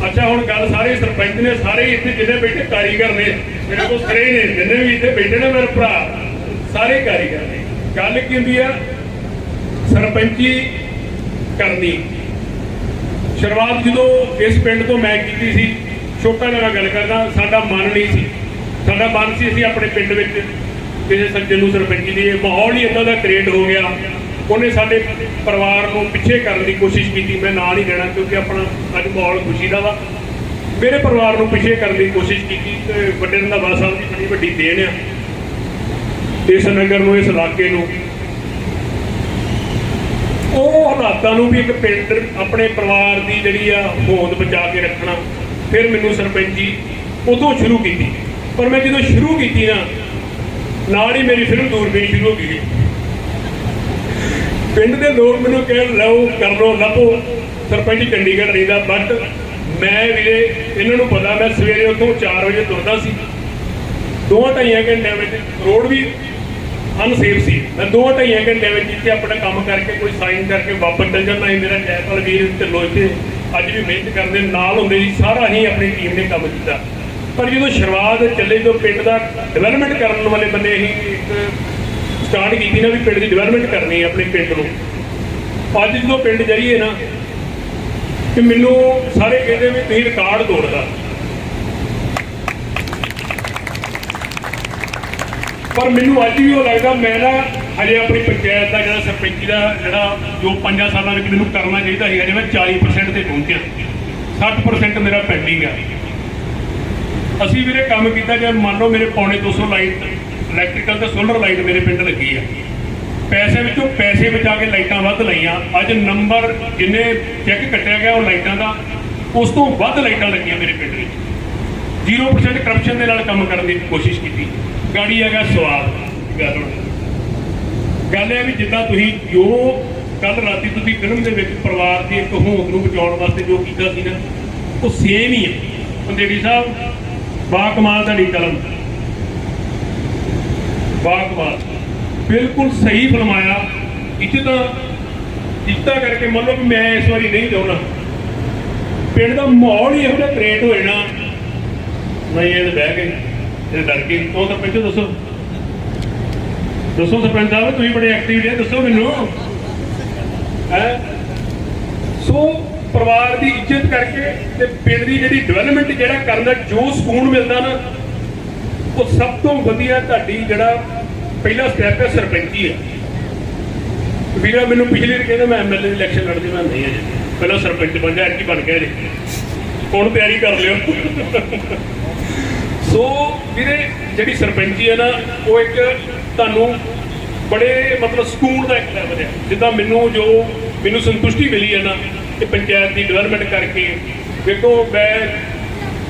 ਅੱਛਾ, ਹੁਣ ਗੱਲ ਸਾਰੇ ਸਰਪੰਚ ਨੇ, ਸਾਰੇ ਇੱਥੇ ਜਿਹੜੇ ਬੈਠੇ ਕਾਰੀਗਰ ਨੇ, ਮੇਰੇ ਕੋਲ ਸਾਰੇ ਨੇ, ਜਿੰਨੇ ਵੀ ਇੱਥੇ ਬੈਠੇ ਨੇ ਮੇਰੇ ਭਰਾ, ਸਾਰੇ ਕਾਰੀਗਰ ਨੇ। ਗੱਲ ਕੀ ਹੁੰਦੀ ਆ? ਸਰਪੰਚੀ ਕਰਨੀ। ਸ਼ੁਰੂਆਤ ਜਦੋਂ ਇਸ ਪਿੰਡ ਤੋਂ ਮੈਂ ਕੀਤੀ ਸੀ, ਛੋਟਾ ਜਿਹਾ ਗੱਲ ਕਰਦਾ, ਸਾਡਾ ਮਨ ਨਹੀਂ ਸੀ। ਸਾਡਾ ਮਨ ਸੀ ਅਸੀਂ ਆਪਣੇ ਪਿੰਡ ਵਿੱਚ ਕਿਸੇ ਸੱਜਣ ਨੂੰ ਸਰਪੰਚੀ ਦੀ ਮਾਹੌਲ ਹੀ ਇਦਾਂ ਦਾ ਕ੍ਰੀਏਟ ਹੋ ਗਿਆ। ਉਹਨੇ ਸਾਡੇ ਪਰਿਵਾਰ ਨੂੰ ਪਿੱਛੇ ਕਰਨ ਦੀ ਕੋਸ਼ਿਸ਼ ਕੀਤੀ। ਮੈਂ ਨਾਲ ਹੀ ਲੈਣਾ ਕਿਉਂਕਿ ਆਪਣਾ ਅੱਜ ਮਾਹੌਲ ਖੁਸ਼ੀ ਦਾ ਵਾ। ਮੇਰੇ ਪਰਿਵਾਰ ਨੂੰ ਪਿੱਛੇ ਕਰਨ ਦੀ ਕੋਸ਼ਿਸ਼ ਕੀਤੀ ਤੇ ਵੱਡੇ ਰੰਧਾਵਾ ਸਾਹਿਬ ਦੀ ਬੜੀ ਵੱਡੀ ਦੇਣ ਆ। ਇਸ ਨਗਰ ਨੂੰ, ਇਸ ਇਲਾਕੇ ਨੂੰ ਉਹ ਹਾਲਾਤਾਂ ਨੂੰ ਵੀ ਇੱਕ ਪਿੰਡ ਆਪਣੇ ਪਰਿਵਾਰ ਦੀ ਜਿਹੜੀ ਆ ਹੋਂਦ ਬਚਾ ਕੇ ਰੱਖਣਾ, ਫਿਰ ਮੈਨੂੰ ਸਰਪੰਚੀ ਉਦੋਂ ਸ਼ੁਰੂ ਕੀਤੀ। ਪਰ ਮੈਂ ਜਦੋਂ ਸ਼ੁਰੂ ਕੀਤੀ ਨਾ, ਨਾਲ ਹੀ ਮੇਰੀ ਫਿਲਮ ਦੂਰਬੀਨ ਸ਼ੁਰੂ ਹੋ ਗਈ। ਪਿੰਡ ਦੇ ਲੋਕ ਮੈਨੂੰ ਕਹਿਣ, ਲਓ, ਕਰ ਲਓ, ਲੱਭੋ। ਸਰਪੰਚ ਚੰਡੀਗੜ੍ਹ ਰਹਿੰਦਾ ਬਟ ਮੈਂ ਵੀਰੇ, ਇਹਨਾਂ ਨੂੰ ਪਤਾ, ਮੈਂ ਸਵੇਰੇ ਉੱਥੋਂ 4 ਵਜੇ ਤੁਰਦਾ ਸੀ। ਦੋ ਢਾਈਆਂ ਘੰਟਿਆਂ ਵਿੱਚ ਰੋਡ ਵੀ ਅਨਸੇਫ ਸੀ। ਮੈਂ ਦੋ ਢਾਈਆਂ ਘੰਟਿਆਂ ਵਿੱਚ ਇੱਥੇ ਆਪਣਾ ਕੰਮ ਕਰਕੇ ਕੋਈ ਸਾਈਨ ਕਰਕੇ ਵਾਪਸ ਚੱਲ ਜਾਂਦਾ। ਸੀ ਮੇਰਾ ਜੈਪਾਲ ਵੀਰ ਢਿੱਲੋਂ ਇੱਥੇ ਅੱਜ ਵੀ ਮਿਹਨਤ ਕਰਦੇ ਨਾਲ ਹੁੰਦੇ ਸੀ ਸਾਰਾ ਹੀ ਆਪਣੀ ਟੀਮ ਨੇ ਕੰਮ ਕੀਤਾ। ਪਰ ਜਦੋਂ ਸ਼ੁਰੂਆਤ ਚੱਲੇ, ਜਦੋਂ ਪਿੰਡ ਦਾ ਡਿਵੈਲਪਮੈਂਟ ਕਰਨ ਵਾਲੇ ਬੰਦੇ ਅਸੀਂ ਇੱਕ ਸਟਾਰਟ ਕੀਤੀ ਨਾ ਵੀ ਪਿੰਡ ਦੀ ਡਿਵੈਲਪਮੈਂਟ ਕਰਨੀ ਹੈ ਆਪਣੇ ਪਿੰਡ ਨੂੰ। ਅੱਜ ਜਦੋਂ ਪਿੰਡ ਜਾਈਏ ਨਾ ਕਿ ਮੈਨੂੰ ਸਾਰੇ ਕਹਿੰਦੇ ਵੀ ਤੁਸੀਂ ਰਿਕਾਰਡ ਤੋੜਦਾ। ਪਰ ਮੈਨੂੰ ਅੱਜ ਵੀ ਉਹ ਲੱਗਦਾ ਮੈਂ ਨਾ ਹਜੇ ਆਪਣੀ ਪੰਚਾਇਤ ਦਾ ਜਿਹੜਾ ਸਰਪੰਚੀ ਦਾ ਜਿਹੜਾ ਜੋ 5 ਸਾਲਾਂ ਵਿੱਚ ਮੈਨੂੰ ਕਰਨਾ ਚਾਹੀਦਾ ਸੀ ਹਜੇ ਮੈਂ 40% ਤੇ ਪਹੁੰਚਿਆ। 60% ਮੇਰਾ ਪੈਂਡਿੰਗ ਆ। ਅਸੀਂ ਵੀਰੇ ਕੰਮ ਕੀਤਾ, ਜੇ ਮੰਨ ਲਓ ਮੇਰੇ ਪੌਣੇ 200 ਲਾਈਟ ਇਲੈਕਟ੍ਰੀਕਲ ਤੇ ਸੋਲਰ ਲਾਈਟ ਮੇਰੇ ਪਿੰਡ ਲੱਗੀ ਆ। ਪੈਸੇ ਵਿੱਚੋਂ ਪੈਸੇ ਬਚਾ ਕੇ ਲਾਈਟਾਂ ਵੱਧ ਲਈਆਂ। ਅੱਜ ਨੰਬਰ ਜਿੰਨੇ ਚੈੱਕ ਕੱਟਿਆ ਗਿਆ ਉਹ ਲਾਈਟਾਂ ਦਾ, ਉਸ ਤੋਂ ਵੱਧ ਲਾਈਟਾਂ ਲੱਗੀਆਂ ਮੇਰੇ ਪਿੰਡ ਵਿੱਚ। 0% ਕਰਪਸ਼ਨ ਦੇ ਨਾਲ ਕੰਮ ਕਰਨ ਦੀ ਕੋਸ਼ਿਸ਼ ਕੀਤੀ। ਗਾੜੀ ਹੈਗਾ ਸਵਾਦ ਗੱਲ ਹੁਣ। ਗੱਲ ਇਹ ਹੈ ਵੀ ਜਿੱਦਾਂ ਤੁਸੀਂ ਜੋ ਕੱਲ ਰਾਤੀ ਤੁਸੀਂ ਫਿਲਮ ਦੇ ਵਿੱਚ ਪਰਿਵਾਰ ਦੀ ਇੱਕ ਹੋਂਦ ਨੂੰ ਬਚਾਉਣ ਵਾਸਤੇ ਜੋ ਕੀਤਾ ਸੀ ਨਾ, ਉਹ ਸੇਮ ਹੀ ਹੈ ਪੰਦੇੜੀ ਸਾਹਿਬ ਬਾ ਕਮਾਲ ਦਾ ਕਲਮ ਬਾ ਕਮਾਲ। ਬਿਲਕੁਲ ਸਹੀ ਫਰਮਾਇਆ। ਇੱਥੇ ਤਾਂ ਇੱਤਾ ਕਰਕੇ ਮੰਨ ਲਓ ਕਿ ਮੈਂ ਇਸ ਵਾਰੀ ਨਹੀਂ ਚਾਹੁੰਦਾ ਪਿੰਡ ਦਾ ਮਾਹੌਲ ਹੀ ਇਹੋ ਜਿਹਾ ਕ੍ਰੀਏਟ ਹੋ ਜਾਣਾ। ਨਹੀਂ ਇਹ ਬਹਿ ਗਏ ਇਹ ਡਰ ਕੇ ਉਹ ਤਾਂ ਪਹਿਲਾਂ ਦੱਸੋ। ਦੱਸੋ ਸਰਪੰਚ ਸਾਹਿਬ, ਤੁਸੀਂ ਬੜੇ ਐਕਟਿਵ ਜੇ, ਦੱਸੋ ਮੈਨੂੰ। ਹੈ? ਸੋ ਪਰਿਵਾਰ ਦੀ ਇੱਜ਼ਤ ਕਰਕੇ ਤੇ ਪਿੰਡ ਦੀ ਜਿਹੜੀ ਡਿਵੈਲਪਮੈਂਟ ਜਿਹੜਾ ਕਰਨ ਦਾ ਜੋ ਸਕੂਨ ਮਿਲਦਾ ਨਾ, ਉਹ ਸਭ ਤੋਂ ਵਧੀਆ ਤੁਹਾਡੀ ਜਿਹੜਾ ਪਹਿਲਾ ਸਟੈਪ ਹੈ ਸਰਪੰਚੀ ਹੈ। ਵੀਰਾ ਮੈਨੂੰ ਪਿਛਲੀ ਵਾਰ ਕਹਿੰਦਾ, ਮੈਂ ਐਮਐਲਏ ਦੀ ਇਲੈਕਸ਼ਨ ਲੜਦੀ ਮੈਂ ਨਹੀਂ ਅਜੇ ਪਹਿਲਾਂ ਸਰਪੰਚ ਬਣ ਜਾ, ਐਤਕੀ ਬਣ ਗਿਆ ਜੀ। ਹੁਣ ਤਿਆਰੀ ਕਰ ਲਿਓ। ਸੋ ਵੀਰੇ, ਜਿਹੜੀ ਸਰਪੰਚੀ ਹੈ ਨਾ, ਉਹ ਇੱਕ ਤੁਹਾਨੂੰ ਬੜੇ ਮਤਲਬ ਸਕੂਨ ਦਾ ਇੱਕ ਲੈਵਲ ਹੈ ਜਿੱਦਾਂ ਮੈਨੂੰ ਜੋ ਮੈਨੂੰ ਸੰਤੁਸ਼ਟੀ ਮਿਲੀ ਹੈ ਨਾ, ਕਿ ਪੰਚਾਇਤ ਦੀ ਡਿਵੈਲਪਮੈਂਟ ਕਰਕੇ ਵੇਖੋ ਮੈਂ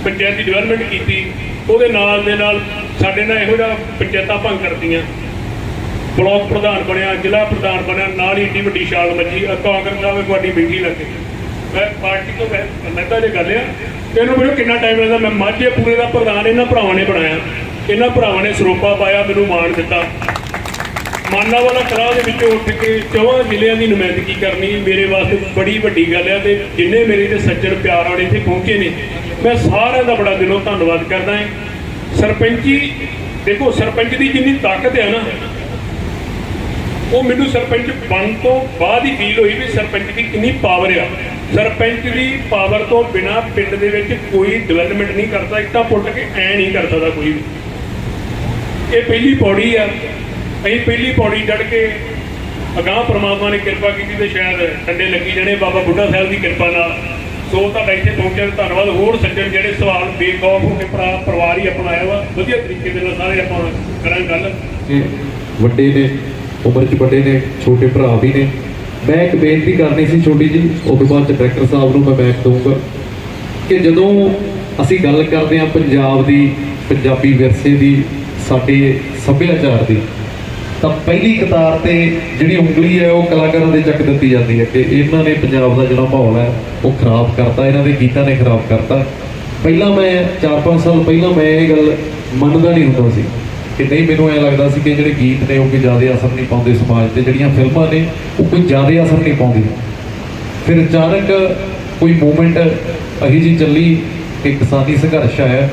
ਪੰਚਾਇਤ ਦੀ ਡਿਵੈਲਪਮੈਂਟ ਕੀਤੀ, ਉਹਦੇ ਨਾਲ ਦੇ ਨਾਲ ਸਾਡੇ ਨਾਲ ਇਹੋ ਜਿਹਾ ਪੰਚਾਇਤਾਂ ਭੰਗ ਕਰਦੀਆਂ। ਬਲਾਕ ਪ੍ਰਧਾਨ ਬਣਿਆ, ਜ਼ਿਲ੍ਹਾ ਪ੍ਰਧਾਨ ਬਣਿਆ, ਨਾਲ ਹੀ ਏਡੀ ਵੱਡੀ ਛਾਲ ਮੱਜੀ ਕਾਂਗਰਸ ਦਾ ਵੀ ਤੁਹਾਡੀ ਬੈਠੀ ਲੱਗੇ ਮੈਂ ਪਾਰਟੀ ਤੋਂ ਮੈਂ ਤਾਂ ਜੇ ਗੱਲ ਆ ਇਹਨੂੰ ਮੈਨੂੰ ਕਿੰਨਾ ਟਾਈਮ ਲੱਗਦਾ? ਮੈਂ ਮਾਝੇ ਪੂਰੇ ਦਾ ਪ੍ਰਧਾਨ, ਇਹਨਾਂ ਭਰਾਵਾਂ ਨੇ ਬਣਾਇਆ। ਇਹਨਾਂ ਭਰਾਵਾਂ ਨੇ ਸਰੋਪਾ ਪਾਇਆ, ਮੈਨੂੰ ਮਾਣ ਦਿੱਤਾ। ਮਾਨਾ ਵਾਲਾ ਕਲਾ ਦੇ ਵਿੱਚੋਂ ਉੱਠ ਕੇ ਚੌਹਾਂ ਜ਼ਿਲ੍ਹਿਆਂ ਦੀ ਨੁਮਾਇੰਦਗੀ ਕਰਨੀ ਮੇਰੇ ਵਾਸਤੇ ਬੜੀ ਵੱਡੀ ਗੱਲ ਹੈ ਤੇ ਜਿੰਨੇ ਮੇਰੇ ਤੇ ਸੱਜਣ ਪਿਆਰ ਵਾਲੇ ਇੱਥੇ ਪਹੁੰਚੇ ਨੇ, ਮੈਂ ਸਾਰਿਆਂ ਦਾ ਬੜਾ ਦਿਲੋਂ ਧੰਨਵਾਦ ਕਰਦਾ ਹਾਂ। ਸਰਪੰਚੀ, ਦੇਖੋ, ਸਰਪੰਚ ਦੀ ਜਿੰਨੀ ਤਾਕਤ ਹੈ ਨਾ, ਉਹ ਮੈਨੂੰ ਸਰਪੰਚ ਬਣ ਤੋਂ ਬਾਅਦ ਹੀ ਫੀਲ ਹੋਈ ਵੀ ਸਰਪੰਚ ਦੀ ਕਿੰਨੀ ਪਾਵਰ ਆ। ਸਰਪੰਚ ਦੀ ਪਾਵਰ ਤੋਂ ਬਿਨਾ ਪਿੰਡ ਦੇ ਵਿੱਚ ਕੋਈ ਡਿਵੈਲਪਮੈਂਟ ਨਹੀਂ ਕਰਦਾ ਇੱਟਾਂ ਪੁੱਟ ਕੇ ਐ ਨਹੀਂ ਕਰ ਸਕਦਾ ਕੋਈ ਵੀ। ਇਹ ਪਹਿਲੀ ਪੌੜੀ ਆ। ਅਸੀਂ ਪਹਿਲੀ ਪੌੜੀ ਚੜ ਕੇ ਅਗਾਹ ਪ੍ਰਮਾਤਮਾ ਨੇ ਕਿਰਪਾ ਕੀਤੀ ਤੇ ਸ਼ਾਇਦ ਠੰਡੇ ਲੱਗੀ ਜਾਣੇ ਬਾਬਾ ਬੁੱਢਾ ਸਾਹਿਬ ਦੀ ਕਿਰਪਾ ਨਾਲ। ਸੋ ਤੁਹਾਡਾ ਇੱਥੇ ਪਹੁੰਚਣ ਧੰਨਵਾਦ। ਹੋਰ ਸੱਜਣ ਜਿਹੜੇ ਸਵਾਲ ਬੇਖੌਫ ਹੋ ਕੇ ਭਰਾ ਪਰਿਵਾਰ ਹੀ ਅਪਣਾਇਆ ਵਾ, ਵਧੀਆ ਤਰੀਕੇ ਦੇ ਨਾਲ ਸਾਰੇ ਆਪਾਂ ਕਰਾਂਗੇ ਗੱਲ। ਵੱਡੇ ਨੇ, ਉਮਰ 'ਚ ਵੱਡੇ ਨੇ, ਛੋਟੇ ਭਰਾ ਵੀ ਨੇ। ਮੈਂ ਇੱਕ ਬੇਨਤੀ ਕਰਨੀ ਸੀ ਛੋਟੀ ਜੀ ਉਹ ਤੋਂ ਬਾਅਦ ਡਾਇਰੈਕਟਰ ਸਾਹਿਬ ਨੂੰ ਮੈਂ ਬੈਕ ਦਊਂਗਾ ਕਿ ਜਦੋਂ ਅਸੀਂ ਗੱਲ ਕਰਦੇ ਹਾਂ ਪੰਜਾਬ ਦੀ, ਪੰਜਾਬੀ ਵਿਰਸੇ ਦੀ, ਸਾਡੇ ਸੱਭਿਆਚਾਰ ਦੀ, ਤਾਂ ਪਹਿਲੀ ਕਤਾਰ ਤੇ ਜਿਹੜੀ ਉਂਗਲੀ ਹੈ ਉਹ ਕਲਾਕਾਰਾਂ ਦੇ ਚੱਕ ਦਿੱਤੀ ਜਾਂਦੀ ਹੈ ਕਿ ਇਹਨਾਂ ਨੇ ਪੰਜਾਬ ਦਾ ਜਿਹੜਾ ਮਾਹੌਲ ਹੈ, ਉਹ ਖਰਾਬ ਕਰਤਾ, ਇਹਨਾਂ ਦੇ ਗੀਤਾਂ ਨੇ ਖਰਾਬ ਕਰਤਾ। ਪਹਿਲਾਂ ਮੈਂ 4-5 ਸਾਲ ਪਹਿਲਾਂ ਮੈਂ ਇਹ ਗੱਲ ਮੰਨਦਾ ਨਹੀਂ ਹੁੰਦਾ ਸੀ। ਕਿ ਨਹੀਂ, ਮੈਨੂੰ ਐ ਲੱਗਦਾ ਸੀ ਕਿ ਜਿਹੜੇ ਗੀਤ ਨੇ ਉਹ ਕੋਈ ਜ਼ਿਆਦਾ ਅਸਰ ਨਹੀਂ ਪਾਉਂਦੇ ਸਮਾਜ ਤੇ, ਜਿਹੜੀਆਂ ਫਿਲਮਾਂ ਨੇ ਉਹ ਕੋਈ ਜ਼ਿਆਦਾ ਅਸਰ ਨਹੀਂ ਪਾਉਂਦੀਆਂ। ਫਿਰ ਅਚਾਨਕ ਕੋਈ ਮੂਵਮੈਂਟ ਅਹੀ ਜੀ ਚੱਲੀ, ਕਿ ਕਿਸਾਨੀ ਸੰਘਰਸ਼ ਆਇਆ।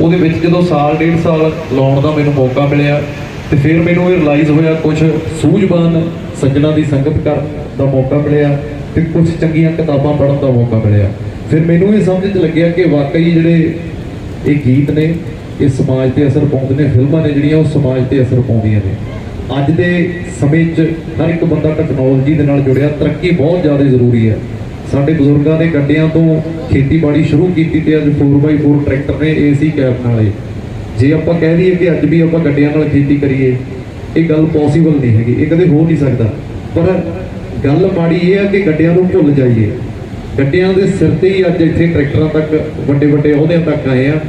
ਉਹਦੇ ਵਿੱਚ ਜਦੋਂ ਸਾਲ, ਡੇਢ ਸਾਲ ਲਾਉਣ ਦਾ ਮੈਨੂੰ ਮੌਕਾ ਮਿਲਿਆ ਤੇ ਫਿਰ ਮੈਨੂੰ ਇਹ ਰਿਅਲਾਈਜ਼ ਹੋਇਆ ਕੁਝ ਸੂਝਵਾਨ ਸੱਜਣਾ ਦੀ ਸੰਗਤ ਕਰਨ ਦਾ ਮੌਕਾ ਮਿਲਿਆ ਤੇ ਕੁਝ ਚੰਗੀਆਂ ਕਿਤਾਬਾਂ ਪੜ੍ਹਨ ਦਾ ਮੌਕਾ ਮਿਲਿਆ। ਫਿਰ ਮੈਨੂੰ ਇਹ ਸਮਝ 'ਚ ਲੱਗਿਆ ਕਿ ਵਾਕਈ ਜਿਹੜੇ ਇਹ ਗੀਤ ਨੇ ਇਹ ਸਮਾਜ ਤੇ ਅਸਰ ਪਾਉਂਦੇ ਨੇ ਫਿਲਮਾਂ ਨੇ ਜਿਹੜੀਆਂ, ਉਹ ਸਮਾਜ ਤੇ ਅਸਰ ਪਾਉਂਦੀਆਂ ਨੇ। ਅੱਜ ਦੇ ਸਮੇਂ 'ਚ ਹਰ ਇੱਕ ਬੰਦਾ ਟੈਕਨੋਲੋਜੀ ਦੇ ਨਾਲ ਜੁੜਿਆ, ਤਰੱਕੀ ਬਹੁਤ ਜ਼ਿਆਦਾ ਜ਼ਰੂਰੀ ਹੈ। ਸਾਡੇ ਬਜ਼ੁਰਗਾਂ ਨੇ ਗੱਡਿਆਂ ਤੋਂ ਖੇਤੀਬਾੜੀ ਸ਼ੁਰੂ ਕੀਤੀ ਤੇ ਅੱਜ 4x4 ਟਰੈਕਟਰ ਨੇ ਏਸੀ ਕੈਬ ਨਾਲੇ। ਜੇ ਆਪਾਂ ਕਹਿ ਦਈਏ ਕਿ ਅੱਜ ਵੀ ਆਪਾਂ ਗੱਡਿਆਂ ਨਾਲ ਖੇਤੀ ਕਰੀਏ, ਇਹ ਗੱਲ ਪੋਸੀਬਲ ਨਹੀਂ ਹੈਗੀ, ਇਹ ਕਦੇ ਹੋ ਨਹੀਂ ਸਕਦਾ। ਪਰ ਗੱਲ ਮਾੜੀ ਇਹ ਹੈ ਕਿ ਗੱਡਿਆਂ ਨੂੰ ਭੁੱਲ ਜਾਈਏ। ਗੱਡਿਆਂ ਦੇ ਸਿਰ ਤੇ ਹੀ ਅੱਜ ਇੱਥੇ ਟਰੈਕਟਰਾਂ ਤੱਕ ਵੱਡੇ ਵੱਡੇ ਅਹੁਦਿਆਂ ਤੱਕ ਆਏ ਆ।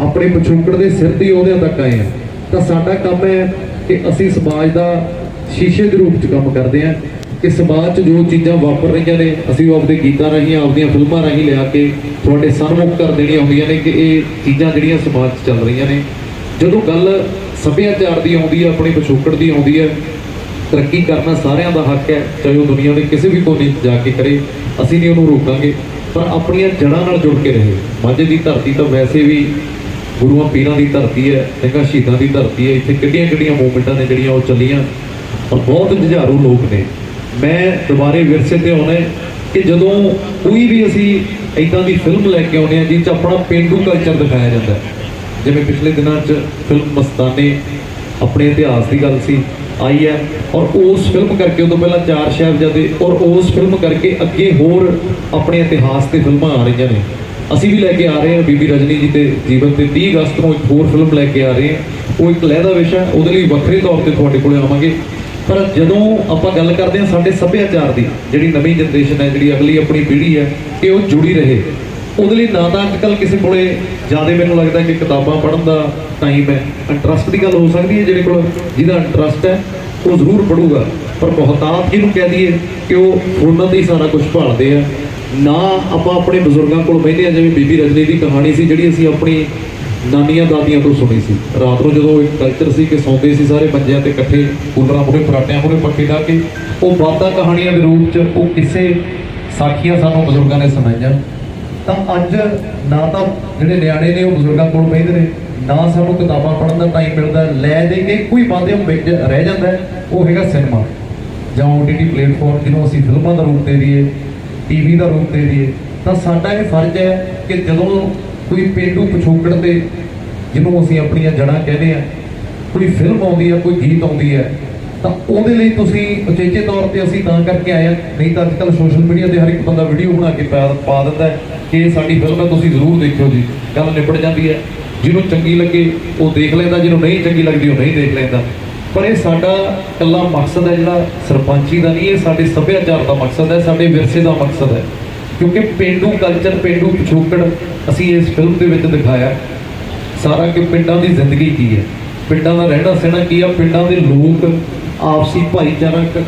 ਆਪਣੇ ਪਿਛੋਕੜ ਦੇ ਸਿਰ ਤੇ ਹੀ ਤੱਕ ਆਏ ਆ। ਤਾਂ ਸਾਡਾ ਕੰਮ ਹੈ ਕਿ ਅਸੀਂ ਸਮਾਜ ਦਾ ਸ਼ੀਸ਼ੇ ਦੇ ਰੂਪ 'ਚ ਕੰਮ ਕਰਦੇ ਆ ਕਿ ਸਮਾਜ 'ਚ ਜੋ ਚੀਜ਼ਾਂ ਵਾਪਰ ਰਹੀਆਂ ਨੇ, ਅਸੀਂ ਉਹ ਆਪਦੇ ਗੀਤਾਂ ਰਾਹੀਂ, ਆਪਦੀਆਂ ਫਿਲਮਾਂ ਰਾਹੀਂ ਲਿਆ ਕੇ ਤੁਹਾਡੇ ਸਾਹਮਣੇ ਕਰ ਦੇਣੀਆਂ ਹੁੰਦੀਆਂ ਨੇ ਕਿ ਇਹ ਚੀਜ਼ਾਂ ਜਿਹੜੀਆਂ ਸਮਾਜ 'ਚ ਚੱਲ ਰਹੀਆਂ ਨੇ। ਜਦੋਂ ਗੱਲ ਸੱਭਿਆਚਾਰ ਦੀ ਆਉਂਦੀ ਹੈ, ਆਪਣੀ ਪਿਛੋਕੜ ਦੀ ਆਉਂਦੀ ਹੈ, ਤਰੱਕੀ ਕਰਨਾ ਸਾਰਿਆਂ ਦਾ ਹੱਕ ਹੈ, ਚਾਹੇ ਉਹ ਦੁਨੀਆ ਦੇ ਕਿਸੇ ਵੀ ਕੋਨੇ 'ਚ ਜਾ ਕੇ ਕਰੇ, ਅਸੀਂ ਨਹੀਂ ਉਹਨੂੰ ਰੋਕਾਂਗੇ। ਪਰ ਆਪਣੀਆਂ ਜੜ੍ਹਾਂ ਨਾਲ ਜੁੜ ਕੇ ਰਹੇ। ਮਾਝੇ ਦੀ ਧਰਤੀ ਤਾਂ ਵੈਸੇ ਵੀ ਗੁਰੂਆਂ ਪੀਰਾਂ ਦੀ ਧਰਤੀ ਹੈ ਸਿੰਘਾਂ ਸ਼ਹੀਦਾਂ ਦੀ ਧਰਤੀ ਹੈ, ਇੱਥੇ ਕਿੱਡੀਆਂ ਕਿੱਡੀਆਂ ਮੂਵਮੈਂਟਾਂ ਨੇ ਜਿਹੜੀਆਂ ਉਹ ਚੱਲੀਆਂ ਔਰ ਬਹੁਤ ਜੁਝਾਰੂ ਲੋਕ ਨੇ। ਮੈਂ ਦੁਬਾਰੇ ਵਿਰਸੇ ਤੇ ਆਉਣਾ ਕਿ ਜਦੋਂ ਕੋਈ ਵੀ ਅਸੀਂ ਇਦਾਂ ਦੀ ਫਿਲਮ ਲੈ ਕੇ ਆਉਂਦੇ ਹਾਂ ਜਿਸ 'ਚ ਆਪਣਾ ਪੇਂਡੂ ਕਲਚਰ ਦਿਖਾਇਆ ਜਾਂਦਾ ਜਿਵੇਂ ਪਿਛਲੇ ਦਿਨਾਂ 'ਚ ਫਿਲਮ ਮਸਤਾਨੇ ਆਪਣੇ ਇਤਿਹਾਸ ਦੀ ਗੱਲ ਸੀ, ਆਈ ਹੈ ਔਰ ਉਸ ਫਿਲਮ ਕਰਕੇ ਉਦੋਂ ਪਹਿਲਾਂ ਚਾਰ ਸਾਹਿਬਜ਼ਾਦੇ ਔਰ ਉਸ ਫਿਲਮ ਕਰਕੇ ਅੱਗੇ ਹੋਰ ਆਪਣੇ ਇਤਿਹਾਸ ਤੇ ਫਿਲਮਾਂ ਆ ਰਹੀਆਂ ਨੇ। ਅਸੀਂ ਵੀ ਲੈ ਕੇ ਆ ਰਹੇ ਹਾਂ ਬੀਬੀ ਰਜਨੀ ਜੀ ਦੇ ਜੀਵਨ ਤੇ 30 ਅਗਸਤ ਨੂੰ ਇੱਕ ਹੋਰ ਫਿਲਮ ਲੈ ਕੇ ਆ ਰਹੇ ਹਾਂ। ਉਹ ਇੱਕ ਲਹਿਦਾ ਵਿਸ਼ਾ ਉਹਦੇ ਲਈ ਵੱਖਰੇ ਤੌਰ ਤੇ ਤੁਹਾਡੇ ਕੋਲੇ ਆਵਾਂਗੇ। ਪਰ ਜਦੋਂ ਆਪਾਂ ਗੱਲ ਕਰਦੇ ਹਾਂ ਸਾਡੇ ਸੱਭਿਆਚਾਰ ਦੀ, ਜਿਹੜੀ ਨਵੀਂ ਜਨਰੇਸ਼ਨ ਹੈ, ਜਿਹੜੀ ਅਗਲੀ ਆਪਣੀ ਪੀੜ੍ਹੀ ਹੈ, ਕਿ ਉਹ ਜੁੜੀ ਰਹੇ। ਉਹਦੇ ਲਈ ਨਾ ਤਾਂ ਅੱਜਕੱਲ ਕਿਸੇ ਕੋਲੇ ਜ਼ਿਆਦਾ ਮੈਨੂੰ ਲੱਗਦਾ ਕਿ ਕਿਤਾਬਾਂ ਪੜ੍ਹਨ ਦਾ ਟਾਈਮ ਹੈ। ਇੰਟਰਸਟ ਦੀ ਗੱਲ ਹੋ ਸਕਦੀ ਹੈ ਜਿਹੜੇ ਕੋਲ ਜਿਹਦਾ ਇੰਟਰਸਟ ਹੈ, ਉਹ ਜ਼ਰੂਰ ਪੜੂਗਾ ਪਰ ਬਹੁਤਾਤ ਜਿਹਨੂੰ ਕਹਿ ਦਈਏ ਕਿ ਉਹ ਫੋਨਾਂ ਤੇ ਹੀ ਸਾਰਾ ਕੁਝ ਭਾਲਦੇ ਆ। ਨਾ ਆਪਾਂ ਆਪਣੇ ਬਜ਼ੁਰਗਾਂ ਕੋਲ ਬਹਿੰਦੇ ਆ, ਜਿਵੇਂ ਬੀਬੀ ਰਜਨੀ ਦੀ ਕਹਾਣੀ ਸੀ, ਜਿਹੜੀ ਅਸੀਂ ਆਪਣੀ ਨਾਨੀਆਂ ਦਾਦੀਆਂ ਤੋਂ ਸੁਣੀ ਸੀ। ਰਾਤ ਨੂੰ ਜਦੋਂ ਇੱਕ ਕਲਚਰ ਸੀ ਕਿ ਸੌਂਦੇ ਸੀ ਸਾਰੇ ਮੰਜਿਆਂ ਤੇ ਇਕੱਠੇ, ਕੂਲਰਾਂ ਮੂਹਰੇ ਫਰਾਟਿਆਂ ਮੂਹਰੇ ਪੱਕੇ ਢਾ ਕੇ, ਉਹ ਬਾਤਾਂ ਕਹਾਣੀਆਂ ਦੇ ਰੂਪ 'ਚ ਉਹ ਕਿਸੇ ਸਾਖੀਆਂ ਸਾਨੂੰ ਬਜ਼ੁਰਗਾਂ ਨੇ ਸੁਣਾਈਆਂ। ਤਾਂ ਅੱਜ ਨਾ ਤਾਂ ਜਿਹੜੇ ਨਿਆਣੇ ਨੇ, ਉਹ ਬਜ਼ੁਰਗਾਂ ਕੋਲ ਬੈਠਦੇ ਨੇ, ਨਾ ਸਾਨੂੰ ਕਿਤਾਬਾਂ ਪੜ੍ਹਨ ਦਾ ਟਾਈਮ ਮਿਲਦਾ, ਲੈ ਦੇ ਕੇ ਕੋਈ ਮਾਧਿਅਮ ਵਿੱਚ ਰਹਿ ਜਾਂਦਾ, ਉਹ ਹੈਗਾ ਸਿਨੇਮਾ। ਜਾਂ OTT ਪਲੇਟਫਾਰਮ ਜਿਹਨੂੰ ਅਸੀਂ ਫਿਲਮਾਂ ਦਾ ਰੂਪ ਦੇ ਦਈਏ ਟੀਵੀ ਦਾ ਰੂਪ ਦੇ ਦਈਏ, ਤਾਂ ਸਾਡਾ ਇਹ ਫਰਜ਼ ਹੈ ਕਿ ਜਦੋਂ ਕੋਈ ਪੇਂਡੂ ਪਿਛੋਕੜ ਤੇ ਜਿਹਨੂੰ ਅਸੀਂ ਆਪਣੀਆਂ ਜੜ੍ਹਾਂ ਕਹਿੰਦੇ ਆ ਕੋਈ ਫਿਲਮ ਆਉਂਦੀ ਹੈ, ਕੋਈ ਗੀਤ ਆਉਂਦੀ ਹੈ, ਤਾਂ ਉਹਦੇ ਲਈ ਤੁਸੀਂ ਉਚੇਚੇ ਤੌਰ ਤੇ ਅਸੀਂ ਤਾਂ ਕਰਕੇ ਆਏ ਆ ਨਹੀਂ ਤਾਂ ਅੱਜਕੱਲ ਸੋਸ਼ਲ ਮੀਡੀਆ ਤੇ ਹਰ ਇੱਕ ਬੰਦਾ ਵੀਡੀਓ ਬਣਾ ਕੇ ਪਾ ਪਾ ਦਿੰਦਾ ਕਿ ਸਾਡੀ ਫਿਲਮ ਹੈ, ਤੁਸੀਂ ਜ਼ਰੂਰ ਦੇਖਿਓ ਜੀ। ਗੱਲ ਨਿਬੜ ਜਾਂਦੀ ਹੈ, ਜਿਹਨੂੰ ਚੰਗੀ ਲੱਗੇ, ਉਹ ਦੇਖ ਲੈਂਦਾ, ਜਿਹਨੂੰ ਨਹੀਂ ਚੰਗੀ ਲੱਗਦੀ, ਉਹ ਨਹੀਂ ਦੇਖ ਲੈਂਦਾ। ਪਰ ਇਹ ਸਾਡਾ ਇਕੱਲਾ ਮਕਸਦ ਹੈ ਜਿਹੜਾ ਸਰਪੰਚੀ ਦਾ ਨਹੀਂ, ਇਹ ਸਾਡੇ ਸੱਭਿਆਚਾਰ ਦਾ ਮਕਸਦ ਹੈ, ਸਾਡੇ ਵਿਰਸੇ ਦਾ ਮਕਸਦ ਹੈ। ਕਿਉਂਕਿ ਪਿੰਡੂ ਕਲਚਰ ਪਿੰਡੂ ਪਿਛੋਕੜ ਅਸੀਂ ਇਸ ਫਿਲਮ ਦੇ ਵਿੱਚ ਦਿਖਾਇਆ। ਸਾਰਾ ਕਿ ਪਿੰਡਾਂ ਦੀ ਜ਼ਿੰਦਗੀ ਕੀ ਹੈ? ਪਿੰਡਾਂ ਦਾ ਰਹਿਣਾ ਸਹਿਣਾ ਕੀ ਆ? ਪਿੰਡਾਂ ਦੇ ਲੋਕ, ਆਪਸੀ ਭਾਈਚਾਰਕ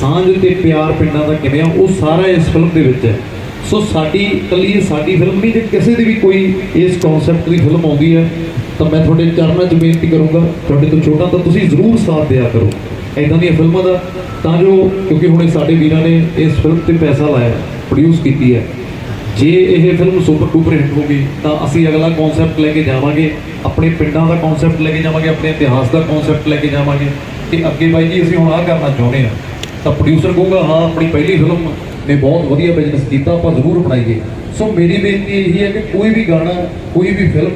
ਸਾਂਝ ਤੇ ਪਿਆਰ ਪਿੰਡਾਂ ਦਾ ਕਿਵੇਂ ਆ? ਉਹ ਸਾਰਾ ਇਸ ਫਿਲਮ ਦੇ ਵਿੱਚ ਹੈ। ਸੋ ਸਾਡੀ ਇਕੱਲੀ ਸਾਡੀ ਫਿਲਮ ਨਹੀਂ ਜੇ ਕਿਸੇ ਦੀ ਵੀ ਕੋਈ ਇਸ ਕਨਸੈਪਟ ਦੀ ਫਿਲਮ ਆਉਂਦੀ ਹੈ। ਤਾਂ ਮੈਂ ਤੁਹਾਡੇ ਚਰਨਾਂ 'ਚ ਬੇਨਤੀ ਕਰੂੰਗਾ, ਤੁਹਾਡੇ ਤੋਂ ਛੋਟਾ ਤਾਂ ਤੁਸੀਂ ਜ਼ਰੂਰ ਸਾਥ ਦਿਆ ਕਰੋ। ਇਦਾਂ ਦੀਆਂ ਫਿਲਮਾਂ ਦਾ ਤਾਂ ਜੋ, ਕਿਉਂਕਿ ਹੁਣੇ ਸਾਡੇ ਵੀਰਾਂ ਨੇ ਇਸ ਫਿਲਮ ਤੇ ਪੈਸਾ ਲਾਇਆ ਪ੍ਰੋਡਿਊਸ ਕੀਤੀ ਹੈ। ਜੇ ਇਹ ਫਿਲਮ ਸੁਪਰ ਡੂਪਰ ਹਿੱਟ ਹੋ ਗਈ, ਤਾਂ ਅਸੀਂ ਅਗਲਾ ਕਨਸੈਪਟ ਲੈ ਕੇ ਜਾਵਾਂਗੇ, ਆਪਣੇ ਪਿੰਡਾਂ ਦਾ ਕਨਸੈਪਟ ਲੈ ਕੇ ਜਾਵਾਂਗੇ, ਆਪਣੇ ਇਤਿਹਾਸ ਦਾ ਕਨਸੈਪਟ ਲੈ ਕੇ ਜਾਵਾਂਗੇ। ਕਿ ਅੱਗੇ ਬਾਈ ਜੀ, ਅਸੀਂ ਹੁਣ ਆਹ ਕਰਨਾ ਚਾਹੁੰਦੇ ਹਾਂ। ਤਾਂ ਪ੍ਰੋਡਿਊਸਰ ਕਹੂਗਾ, ਹਾਂ, ਆਪਣੀ ਪਹਿਲੀ ਫਿਲਮ ਨੇ ਬਹੁਤ ਵਧੀਆ ਬਿਜ਼ਨਸ ਕੀਤਾ, ਆਪਾਂ ਜ਼ਰੂਰ ਬਣਾਈਏ। ਸੋ ਮੇਰੀ ਬੇਨਤੀ ਇਹੀ ਹੈ ਕਿ ਕੋਈ ਵੀ ਗਾਣਾ, ਕੋਈ ਵੀ ਫਿਲਮ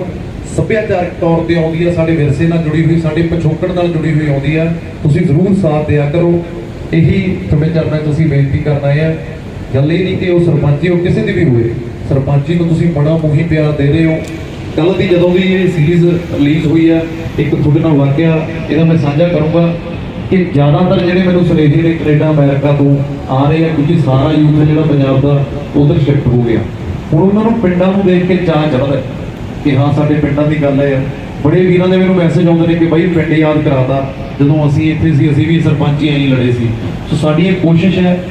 ਸੱਭਿਆਚਾਰਕ ਤੌਰ ਤੇ ਆਉਂਦੀ ਹੈ ਸਾਡੇ ਵਿਰਸੇ ਨਾਲ ਜੁੜੀ ਹੋਈ, ਸਾਡੇ ਪਿਛੋਕੜ ਨਾਲ ਜੁੜੀ ਹੋਈ ਆਉਂਦੀ ਹੈ ਤੁਸੀਂ ਜ਼ਰੂਰ ਸਾਥ ਦਿਆ ਕਰੋ। ਇਹੀ ਤੁਹਾਡੇ ਚਰਨਾਂ 'ਚ ਅਸੀਂ ਬੇਨਤੀ ਕਰਨਾ ਹੈ ਗੱਲ ਇਹ ਨਹੀਂ ਕਿ ਉਹ ਸਰਪੰਚੀ ਉਹ ਕਿਸੇ ਦੀ ਵੀ ਹੋਵੇ। ਸਰਪੰਚੀ ਨੂੰ ਤੁਸੀਂ ਬੜਾ ਮੋਹੀ ਪਿਆਰ ਦੇ ਰਹੇ ਹੋ। ਕੱਲ ਦੀ ਜਦੋਂ ਵੀ ਇਹ ਸੀਰੀਜ਼ ਰਿਲੀਜ਼ ਹੋਈ ਆ, ਇੱਕ ਤੁਹਾਡੇ ਨਾਲ ਵਾਕਿਆ, ਇਹਦਾ ਮੈਂ ਸਾਂਝਾ ਕਰੂੰਗਾ ਕਿ ਜ਼ਿਆਦਾਤਰ ਜਿਹੜੇ ਮੈਨੂੰ ਸੁਨੇਹੇ ਨੇ ਕੈਨੇਡਾ, ਅਮਰੀਕਾ ਤੋਂ ਆ ਰਹੇ ਆ, ਕਿਉਂਕਿ ਸਾਰਾ ਯੂਥ ਹੈ ਜਿਹੜਾ ਪੰਜਾਬ ਦਾ, ਉਧਰ ਸ਼ਿਫਟ ਹੋ ਗਿਆ। ਹੁਣ ਉਹਨਾਂ ਨੂੰ ਪਿੰਡਾਂ ਨੂੰ ਦੇਖ ਕੇ ਚਾਹ ਚੜ੍ਹਦਾ ਕਿ ਹਾਂ, ਸਾਡੇ ਪਿੰਡਾਂ ਦੀ ਗੱਲ ਹੈ ਬੜੇ ਵੀਰਾਂ ਦੇ ਮੈਨੂੰ ਮੈਸੇਜ ਆਉਂਦੇ ਨੇ ਕਿ ਬਾਈ, ਪਿੰਡ ਯਾਦ ਕਰਾਤਾ। ਜਦੋਂ ਅਸੀਂ ਇੱਥੇ ਸੀ, ਅਸੀਂ ਵੀ ਸਰਪੰਚੀ ਐਂ ਹੀ ਲੜੇ ਸੀ। ਸੋ ਸਾਡੀ ਇਹ ਕੋਸ਼ਿਸ਼ ਹੈ